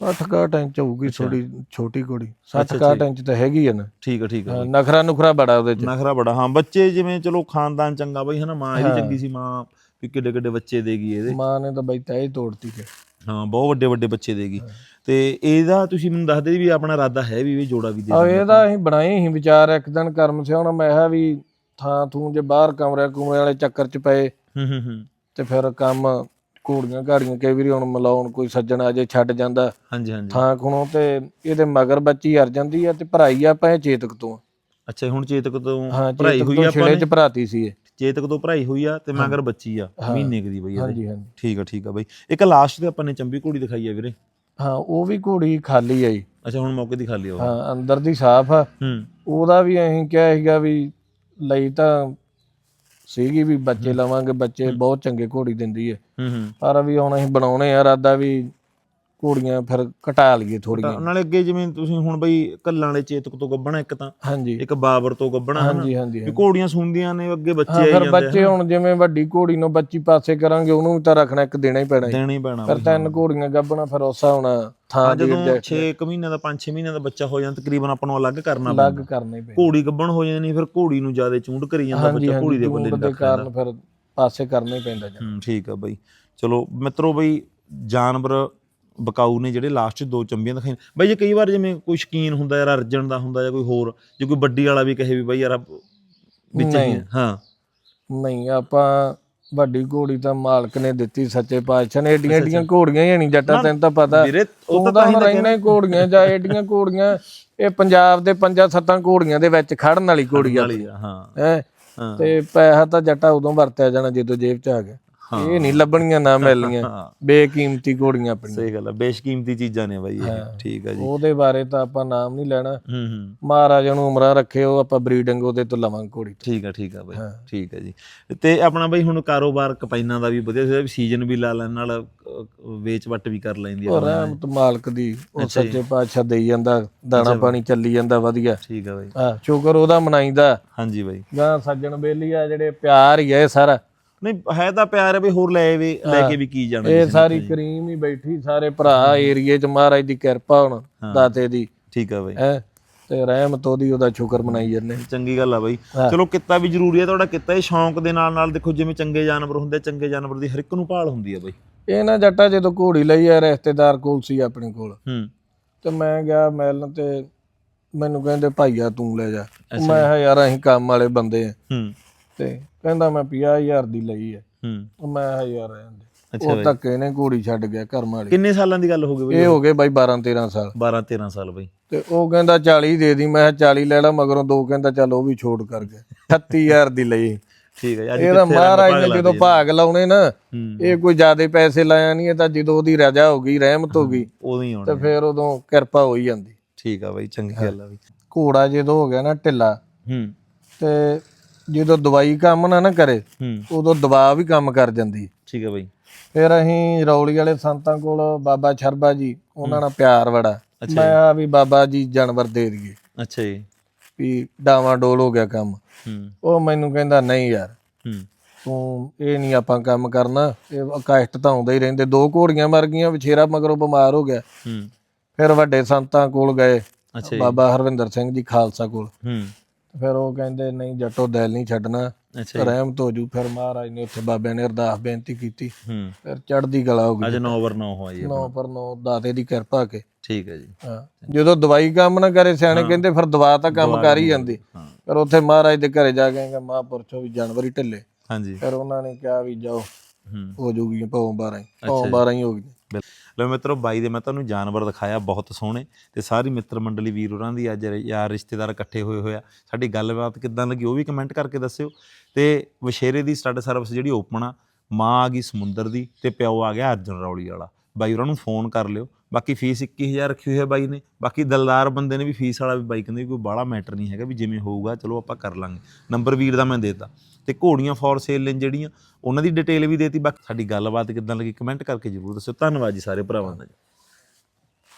60 61 ਇੰਚ ਹੋਊਗੀ ਥੋੜੀ ਛੋਟੀ ਘੋੜੀ 60 61 ਇੰਚ ਤਾਂ ਹੈਗੀ ਆ ਨਾ। ਠੀਕ ਆ ਠੀਕ ਆ ਹਾਂ, ਨਖਰਾ ਨੁਖਰਾ ਬੜਾ ਉਹਦੇ ਚ। ਨਖਰਾ ਬੜਾ ਹਾਂ ਬੱਚੇ ਜਿਵੇਂ ਚਲੋ ਖਾਨਦਾਨ ਚੰਗਾ ਬਈ ਹਨਾ ਮਾਂ ਇਹਦੀ ਹਾਂ। ਚੰਗੀ ਸੀ ਮਾਂ ਵੀ ਕਿੱਡੇ ਕਿੱਡੇ ਬੱਚੇ ਦੇਗੀ ਇਹਦੇ। ਮਾਂ ਨੇ ਤਾਂ ਬਈ ਤੈ ਹੀ ਤੋੜਤੀ ਕਿ ਹਾਂ ਬਹੁਤ ਵੱਡੇ ਵੱਡੇ ਬੱਚੇ ਦੇਗੀ ਤੇ ਇਹਦਾ ਤੁਸੀਂ ਮੈਨੂੰ ਦੱਸਦੇ ਵੀ ਆਪਣਾ ਇਰਾਦਾ ਹੈ ਵੀ ਇਹ ਜੋੜਾ ਵੀ ਦੇ ਆ ਇਹਦਾ ਅਸੀਂ ਬਣਾਏ ਸੀ ਵਿਚਾਰ ਇੱਕ ਦਿਨ ਕਰਮ ਸਿਆਉਣਾ ਮੈਂ ਕਿਹਾ ਵੀ ਥਾਂ ਥੂੰ ਜੇ ਬਾਹਰ ਕਮਰੇ ਕੁਮਰੇ ਵਾਲੇ ਚੱਕਰ ਚ ਪਏ ਹੂੰ ਹੂੰ ਹੂੰ। ਤੇ ਫਿਰ ਕੰਮ ਘੋੜੀਆਂ ਘਾੜੀਆਂ ਕਈ ਵਾਰੀ ਹੁਣ ਮਿਲਾਉਣ ਕੋਈ ਸੱਜਣ ਅਜੇ ਛੱਡ ਜਾਂਦਾ। ਹਾਂਜੀ ਹਾਂਜੀ। ਥਾਂ ਖੁਣੋ ਤੇ ਇਹਦੇ ਮਗਰ ਬੱਚੀ ਅਰ ਜਾਂਦੀ ਆ ਤੇ ਭਰਾਈ ਆਪਾਂ ਇਹ ਚੇਤਕ ਤੋਂ। ਆ। ਅੱਛਾ ਹੁਣ ਚੇਤਕ ਤੋਂ ਹਾਂ ਭਰਾਈ ਚੇਤਕ ਹੋਈ ਤੋਂ ਆ ਆਪਾਂ ਚ ਨੇ? ਭਰਾਤੀ ਸੀ ਇਹ। ਚੇਤਕ ਤੋਂ ਭਰਾਈ ਹੋਈ ਆ ਤੇ ਮਗਰ ਬੱਚੀ ਆ ਹਾਂ। ਮਹੀਨੇ ਕੁ ਦੀ ਬਈ ਇਹਦੇ। ਹਾਂਜੀ ਹਾਂਜੀ। ਠੀਕ ਆ ਠੀਕ ਆ ਬਈ। ਇੱਕ ਲਾਸਟ ਤੇ ਆਪਾਂ ਨੇ ਚੰਬੀ ਘੋੜੀ ਦਿਖਾਈ ਆ ਵੀਰੇ। ਹਾਂ ਉਹ ਵੀ ਘੋੜੀ ਖਾਲੀ ਆਈ ਅੱਛਾ ਹੁਣ ਮੌਕੇ ਦੀ ਖਾਲੀ ਆ ਉਹ। ਹਾਂ ਅੰਦਰ ਦੀ ਸਾਫ਼ ਆ। ਹੂੰ। ਉਹਦਾ ਵੀ ਅਸੀਂ ਕਿਹਾ ਸੀਗਾ ਵੀ ਲਈ ਤਾਂ ਸੀਗੀ ਵੀ ਬੱਚੇ ਲਵਾਂਗੇ ਬੱਚੇ ਬਹੁਤ ਚੰਗੇ ਘੋੜੀ ਦਿੰਦੀ ਹੈ। ਹੂੰ ਹੂੰ। ਪਰ ਵੀ ਹੁਣ ਅਸੀਂ ਬਣਾਉਣੇ ਆ ਇਰਾਦਾ ਵੀ ਘੋੜੀਆਂ ਫਿਰ ਘਟਾ ਲਈਏ ਥੋੜੀਆਂ। ਨਾਲੇ ਅੱਗੇ ਜਿਵੇਂ ਤੁਸੀਂ ਹੁਣ ਬਈ ਕੱਲਾਂ ਵਾਲੇ ਚੇਤਕ ਤੋਂ ਗੱਬਣਾ ਇੱਕ ਤਾਂ। ਹਾਂਜੀ। ਇੱਕ ਬਾਬਰ ਤੋਂ ਗੱਬਣਾ ਹਾਂਜੀ ਹਾਂਜੀ ਵੀ। ਘੋੜੀਆਂ ਸੁਣਦੀਆਂ ਨੇ ਅੱਗੇ ਬੱਚੇ ਆਈ ਫਿਰ ਜਾਂਦੇ ਬੱਚੇ ਹੁਣ ਜਿਵੇਂ ਵੱਡੀ ਘੋੜੀ ਨੂੰ ਬੱਚੀ ਪਾਸੇ ਕਰਾਂਗੇ ਉਹਨੂੰ ਵੀ ਤਾਂ ਰੱਖਣਾ ਇੱਕ ਦੇਣਾ ਹੀ ਪੈਣਾ ਹੈ। ਦੇਣਾ ਹੀ ਪੈਣਾ ਫਿਰ। ਤਿੰਨ ਘੋੜੀਆਂ ਗੱਬਣਾ ਫਿਰ ਉਸਾ ਹੁਣ ਥਾਂ ਦੀ ਜਦੋਂ adjust 6 ਮਹੀਨਿਆਂ ਦਾ 5-6 ਮਹੀਨਿਆਂ ਦਾ ਬੱਚਾ ਹੋ ਜਾਂਦਾ ਤਕਰੀਬਨ ਆਪਾਂ ਨੂੰ ਅਲੱਗ ਕਰਨਾ ਅਲੱਗ ਪੈਂਦਾ ਕਰਨਾ ਹੀ ਪੈਣਾ ਘੋੜੀ ਗੱਬਣ ਹੋ ਜਾਂਦੀ ਫਿਰ ਘੋੜੀ ਨੂੰ ਜ਼ਿਆਦਾ ਚੂੰਡ ਕਰੀ ਜਾਂਦਾ ਬੱਚਾ ਘੋੜੀ ਦੇ ਬੰਦੇ ਨੂੰ ਦੇ ਕਾਰਨ ਫਿਰ ਪਾਸੇ ਕਰਨਾ ਹੀ ਪੈਂਦਾ ਜੀ। ਠੀਕ ਆ ਬਈ। ਚਲੋ ਮਿੱਤਰੋ ਬਈ ਜਾਨਵਰ ਬਕਾਊ ਨੇ ਜਿਹੜੇ ਲਾਸਟ ਚ ਦੋ ਚੰਬੀਆਂ ਦਿਖਾਈਆਂ। ਬਈ ਜੇ ਕਈ ਵਾਰ ਜਿਵੇਂ ਕੋਈ ਸ਼ਕੀਨ ਹੁੰਦਾ ਯਾਰ ਅਰਜਨ ਦਾ ਹੁੰਦਾ ਜਾਂ ਕੋਈ ਹੋਰ ਜੇ ਕੋਈ ਵੱਡੀ ਵਾਲਾ ਵੀ ਕਹੇ ਵੀ ਬਈ ਯਾਰ ਆਹ ਵਿੱਚ ਹੀ ਨਹੀਂ। ਹੈ। ਨਹੀਂ ਆਪਾਂ ਵੱਡੀ ਘੋੜੀ ਤਾਂ ਮਾਲਕ ਨੇ ਦਿੱਤੀ ਸੱਚੇ ਪਾਤਸ਼ਾਹ ਨੇ। ਏਡੀਆਂ ਏਡੀਆਂ ਘੋੜੀਆਂ ਹੀ ਨਹੀਂ ਜੱਟਾ ਤੈਨੂੰ ਤਾਂ ਪਤਾ। ਵੀਰੇ ਉਹ ਤਾਂ ਤਾਂ ਤਾਂ ਹੀ ਤਾਂ ਰਹਿਣਾ ਘੋੜੀਆਂ ਜਾਂ ਏਡੀਆਂ ਘੋੜੀਆਂ। ਇਹ ਪੰਜਾਬ ਦੇ ਪੰਜਾਂ ਸੱਤਾਂ ਘੋੜੀਆਂ ਦੇ ਵਿੱਚ ਖੜਨ ਵਾਲੀ ਘੋੜੀ ਆ। ਵਾਲੀ ਆ, ਹਾਂ। ਹੈ ਹਾਂ। ਤੇ ਪੈਸਾ ਤਾਂ ਜੱਟਾ ਉਦੋਂ ਵਰਤਿਆ ਜਾਣਾ ਜਦੋਂ ਜੇਬ 'ਚ ਆ ਗਿਆ। ਇਹ ਨਹੀਂ ਲੱਭਣੀਆਂ ਨਾ ਮਿਲਣੀਆਂ। ਹਾਂ। ਬੇਕੀਮਤੀ ਘੋੜੀਆਂ ਆਪਣੀਆਂ ਸਹੀ ਗੱਲ ਆ ਬੇਸ਼ਕੀਮਤੀ ਚੀਜ਼ਾਂ ਨੇ ਬਾਈ ਇਹ। ਠੀਕ ਆ ਜੀ। ਉਹਦੇ ਬਾਰੇ ਤਾਂ ਆਪਾਂ ਨਾਮ ਨਹੀਂ ਲੈਣਾ। ਹੂੰ ਹੂੰ। ਮਹਾਰਾਜਾ ਨੂੰ ਉਮਰਾਂ ਰੱਖੇ ਉਹ ਆਪਾਂ ਬਰੀਡਿੰਗ ਉਹਦੇ ਤੋਂ ਲਵਾਂਗੇ ਘੋੜੀ। ਠੀਕ ਆ ਠੀਕ ਆ ਬਾਈ। ਹਾਂ। ਠੀਕ ਆ ਜੀ। ਤੇ ਆਪਣਾ ਬਾਈ ਹੁਣ ਕਾਰੋਬਾਰ ਕਪਾਈਨਾਂ ਦਾ ਵੀ ਵਧੀਆ ਸੀ ਸੀਜ਼ਨ ਵੀ ਲਾ ਲੈਣ ਨਾਲ ਵੇਚ ਵੱਟ ਵੀ ਕਰ ਲੈਂਦੀ ਆ ਰਹਿਮਤ ਮਾਲਕ ਦੀ ਉਹ ਸੱਚੇ ਪਾਤਸ਼ਾਹ ਦੇਈ ਜਾਂਦਾ ਦਾਣਾ ਪਾਣੀ ਚੱਲੀ ਜਾਂਦਾ ਵਧੀਆ। ਠੀਕ ਆ ਬਾਈ। ਹਾਂ ਸ਼ੁਕਰ ਉਹਦਾ ਮਨਾਈਦਾ। ਹਾਂਜੀ ਬਾਈ। ਗਾਂ ਸੱਜਣ ਬੇਲੀ ਆ ਜਿਹੜੇ ਪਿਆਰ ਹੀ ਆ ਇਹ ਸਾਰਾ। ਨਹੀਂ ਹੈ ਤਾਂ ਪਿਆਰ ਹੈ ਵੀ ਹੋਰ ਲੈ ਵੀ ਲੈ ਕੇ ਵੀ ਕੀ ਜਾਣਾ ਇਹ। ਸਾਰੀ ਕਰੀਮ ਹੀ ਬੈਠੀ ਸਾਰੇ ਭਰਾ ਏਰੀਏ 'ਚ ਮਹਾਰਾਜ ਦੀ ਕਿਰਪਾ ਹੁਣ ਦਾਤੇ ਦੀ। ਠੀਕ ਆ ਬਾਈ। ਹੈ ਤੇ ਰਹਿਮਤ ਉਹਦੀ ਉਹਦਾ ਸ਼ੁਕਰ ਮਨਾਈ ਜਾਂਦੇ ਚੰਗੀ ਗੱਲ ਆ ਬਾਈ। ਚਲੋ ਕਿੱਤਾ ਵੀ ਜ਼ਰੂਰੀ ਹੈ ਤੁਹਾਡਾ ਕਿੱਤਾ ਇਹ ਸ਼ੌਂਕ ਦੇ ਨਾਲ ਨਾਲ ਦੇਖੋ ਜਿਵੇਂ ਚੰਗੇ ਜਾਨਵਰ ਹੁੰਦੇ ਚੰਗੇ ਜਾਨਵਰ ਦੀ ਹਰ ਇੱਕ ਨੂੰ ਭਾਲ ਹੁੰਦੀ ਆ ਬਾਈ। ਇਹ ਨਾ ਜੱਟਾ ਜਦੋਂ ਘੋੜੀ ਲਈ ਆ ਰਿਸ਼ਤੇਦਾਰ ਕੋਲ ਸੀ ਆਪਣੇ ਕੋਲ। ਹੂੰ। ਤੇ ਮੈਂ ਗਿਆ ਮਿਲਣ ਤੇ ਮੈਨੂੰ ਕਹਿੰਦੇ ਭਾਈਆ ਤੂੰ ਲੈ ਜਾ। ਮੈਂ ਕਿਹਾ ਯਾਰ ਅਸੀਂ ਕੰਮ ਵਾਲੇ ਬੰਦੇ ਆ। ਹੂੰ। ਤੇ ਕਹਿੰਦਾ ਮੈਂ 50000 ਦੀ ਲਈ ਹੈ। ਹੂੰ। ਮੈਂ ਕਿਹਾ ਯਾਰ ਰਹਿਣ ਦੇ। ਅੱਛਾ ਉਹ ਧੱਕੇ ਨੇ ਘੋੜੀ ਛੱਡ ਗਿਆ ਘਰ ਵਾਲੀ। ਕਿੰਨੇ ਸਾਲਾਂ ਦੀ ਗੱਲ ਹੋ ਗਈ ਬਾਈ? ਇਹ ਹੋ ਗਏ ਬਾਈ 12 13 ਸਾਲ। 12 13 ਸਾਲ ਬਾਈ। ਤੇ ਉਹ ਕਹਿੰਦਾ 40 ਦੇ ਦੀ। ਮੈਂ ਕਿਹਾ 40 ਲੈ ਲਾ ਮਗਰੋਂ ਦੋ ਕਹਿੰਦਾ ਚੱਲ ਉਹ ਵੀ ਛੋੜ ਕਰ ਗਿਆ। 38000 ਦੀ ਲਈ। ਠੀਕ ਹੈ ਜੀ, ਅੱਜ ਇਹਦਾ ਮਹਾਰਾਜ ਨੇ ਜਦੋਂ। ਭਾਗ ਲਾਉਣੇ ਨਾ ਹੂੰ। ਇਹ ਕੋਈ ਜ਼ਿਆਦੇ ਪੈਸੇ ਲਾਇਆ ਨਹੀਂ ਇਹ ਤਾਂ ਜਦੋਂ ਉਹਦੀ ਰਜਾ ਹੋ ਗਈ ਰਹਿਮਤ ਹੋ ਗਈ ਉਦੋਂ ਹੀ ਤੇ ਆਉਣਾ ਫਿਰ ਉਦੋਂ ਕਿਰਪਾ ਹੋ ਹੀ ਜਾਂਦੀ। ਠੀਕ ਆ ਬਾਈ ਚੰਗੀ ਗੱਲ ਆ ਬਾਈ। ਘੋੜਾ ਜਦੋਂ ਹੋ ਗਿਆ ਨਾ ਢਿੱਲਾ ਹੂੰ। ਤੇ ਜਦੋਂ ਦਵਾਈ ਕੰਮ ਨਾ ਨਾ ਕਰੇ ਹੂੰ। ਉਦੋਂ ਦਵਾ ਵੀ ਕੰਮ ਕਰ ਜਾਂਦੀ। ਠੀਕ ਆ ਬਾਈ। ਫਿਰ ਅਸੀਂ ਰੌਲੀ ਵਾਲੇ ਸੰਤਾਂ ਕੋਲ ਬਾਬਾ ਛਰਬਾ ਜੀ ਉਹਨਾਂ ਨਾਲ ਪਿਆਰ ਬੜਾ ਮੈਂ ਆ ਵੀ ਬਾਬਾ ਜੀ ਜਾਨਵਰ ਦੇ ਦਈਏ। ਅੱਛਾ ਜੀ। ਵੀ ਡਾਵਾਂ ਡੋਲ ਹੋ ਗਿਆ ਕੰਮ। ਹੂੰ। ਉਹ ਮੈਨੂੰ ਕਹਿੰਦਾ ਨਹੀਂ ਯਾਰ ਹੂੰ। ਤੂੰ ਇਹ ਨਹੀਂ ਆਪਾਂ ਕੰਮ ਕਰਨਾ। ਇਹ ਕਸ਼ਟ ਤਾਂ ਆਉਂਦੇ ਹੀ ਰਹਿੰਦੇ। ਦੋ ਘੋੜੀਆਂ ਮਰ ਗਈਆਂ ਵਿਛੇਰਾ ਮਗਰੋਂ ਬਿਮਾਰ ਹੋ ਗਿਆ। ਹੂੰ। ਫਿਰ ਵੱਡੇ ਸੰਤਾਂ ਕੋਲ ਗਏ ਅੱਛਾ ਜੀ। ਬਾਬਾ ਹਰਵਿੰਦਰ ਸਿੰਘ ਜੀ ਖਾਲਸਾ ਕੋਲ। ਹੂੰ। ਫਿਰ ਉਹ ਕਹਿੰਦੇ ਨਹੀਂ ਜੱਟੋ ਦਿਲ ਨਹੀਂ ਛੱਡਣਾ। ਅੱਛਾ ਰਹਿਮਤ ਹੋ ਜੂ। ਫਿਰ ਮਹਾਰਾਜ ਨੇ ਉੱਥੇ ਬਾਬਿਆਂ ਨੇ ਅਰਦਾਸ ਬੇਨਤੀ ਕੀਤੀ। ਹੂੰ। ਫਿਰ ਚੜ੍ਹਦੀ ਗਲਾ ਹੋ ਗਈ। ਅੱਜ 9 ਓਵਰ 9 ਹੋਇਆ ਜੀ। ਨੌ ਪਰ ਨੌ ਦਾਤੇ ਦੀ ਕਿਰਪਾ ਕੇ। ਠੀਕ ਹੈ ਜੀ। ਹਾਂ। ਜਦੋਂ ਦਵਾਈ ਕੰਮ ਨਾ ਕਰੇ ਸਿਆਣੇ ਕਹਿੰਦੇ ਫਿਰ ਦਵਾ ਤਾਂ ਕੰਮ ਕਰ ਹੀ ਜਾਂਦੀ। ਪਰ ਉੱਥੇ ਮਹਾਰਾਜ ਦੇ ਘਰੇ ਜਾ ਕੇ ਕਹਿੰਦਾ ਮਹਾਂਪੁਰਸ਼ੋ ਵੀ ਜਾਨਵਰ ਹੀ ਢਿੱਲੇ। ਹਾਂਜੀ। ਫਿਰ ਉਹਨਾਂ ਨੇ ਕਿਹਾ ਵੀ ਜਾਓ ਹੂੰ। ਜੂਗੀ ਪਉ 12 ਹੀ ਪਉ 12 ਹੀ ਹੋ ਗਈ ਲਓ ਮਿੱਤਰੋ, ਬਾਈ ਦੇ ਮੈਂ ਤੁਹਾਨੂੰ ਜਾਨਵਰ ਦਿਖਾਇਆ, ਬਹੁਤ ਸੋਹਣੇ। ਤੇ ਸਾਰੀ ਮਿੱਤਰ ਮੰਡਲੀ ਵੀਰ ਹੋਰਾਂ ਦੀ ਅੱਜ ਯਾਰ ਰਿਸ਼ਤੇਦਾਰ ਇਕੱਠੇ ਹੋਏ ਹੋਇਆ ਸਾਡੀ ਗੱਲਬਾਤ ਕਿੱਦਾਂ ਲੱਗੀ ਉਹ ਵੀ ਕਮੈਂਟ ਕਰਕੇ ਦੱਸਿਓ। ਤੇ ਵਸ਼ੇਰੇ ਦੀ ਸਟੱਡ ਸਰਵਿਸ ਜਿਹੜੀ ਓਪਨ ਆ, ਮਾਂ ਆ ਗਈ ਸਮੁੰਦਰ ਦੀ ਤੇ ਪਿਓ ਆ ਗਿਆ ਅਰਜਨ ਰੌਲੀ ਵਾਲਾ। ਬਾਈ ਹੋਰਾਂ ਨੂੰ ਫੋਨ ਕਰ ਲਿਓ। ਬਾਕੀ ਫੀਸ 21000 ਰੱਖੀ ਹੋਈ ਹੈ ਬਾਈ ਨੇ। ਬਾਕੀ ਦਲਦਾਰ ਬੰਦੇ ਨੇ ਵੀ ਫੀਸ ਵਾਲਾ ਵੀ ਬਾਈ ਕਹਿੰਦੇ ਵੀ ਕੋਈ ਬਾਹਲਾ ਮੈਟਰ ਨਹੀਂ ਹੈਗਾ ਵੀ ਜਿਵੇਂ ਹੋਊਗਾ, ਚਲੋ ਆਪਾਂ ਕਰ ਲਾਂਗੇ। ਨੰਬਰ ਵੀਰ ਦਾ ਮੈਂ ਦੇਤਾ। ਤੇ ਘੋੜੀਆਂ ਫੋਰ ਸੇਲ ਨੇ ਜਿਹੜੀਆਂ, ਉਹਨਾਂ ਦੀ ਡਿਟੇਲ ਵੀ ਦੇਤੀ। ਬਾਕੀ ਸਾਡੀ ਗੱਲਬਾਤ ਕਿੱਦਾਂ ਲੱਗੀ ਕਮੈਂਟ ਕਰਕੇ ਜਰੂਰ ਦੱਸਿਓ। ਧੰਨਵਾਦ ਜੀ ਸਾਰੇ ਭਰਾਵਾਂ ਦਾ। ਜੀ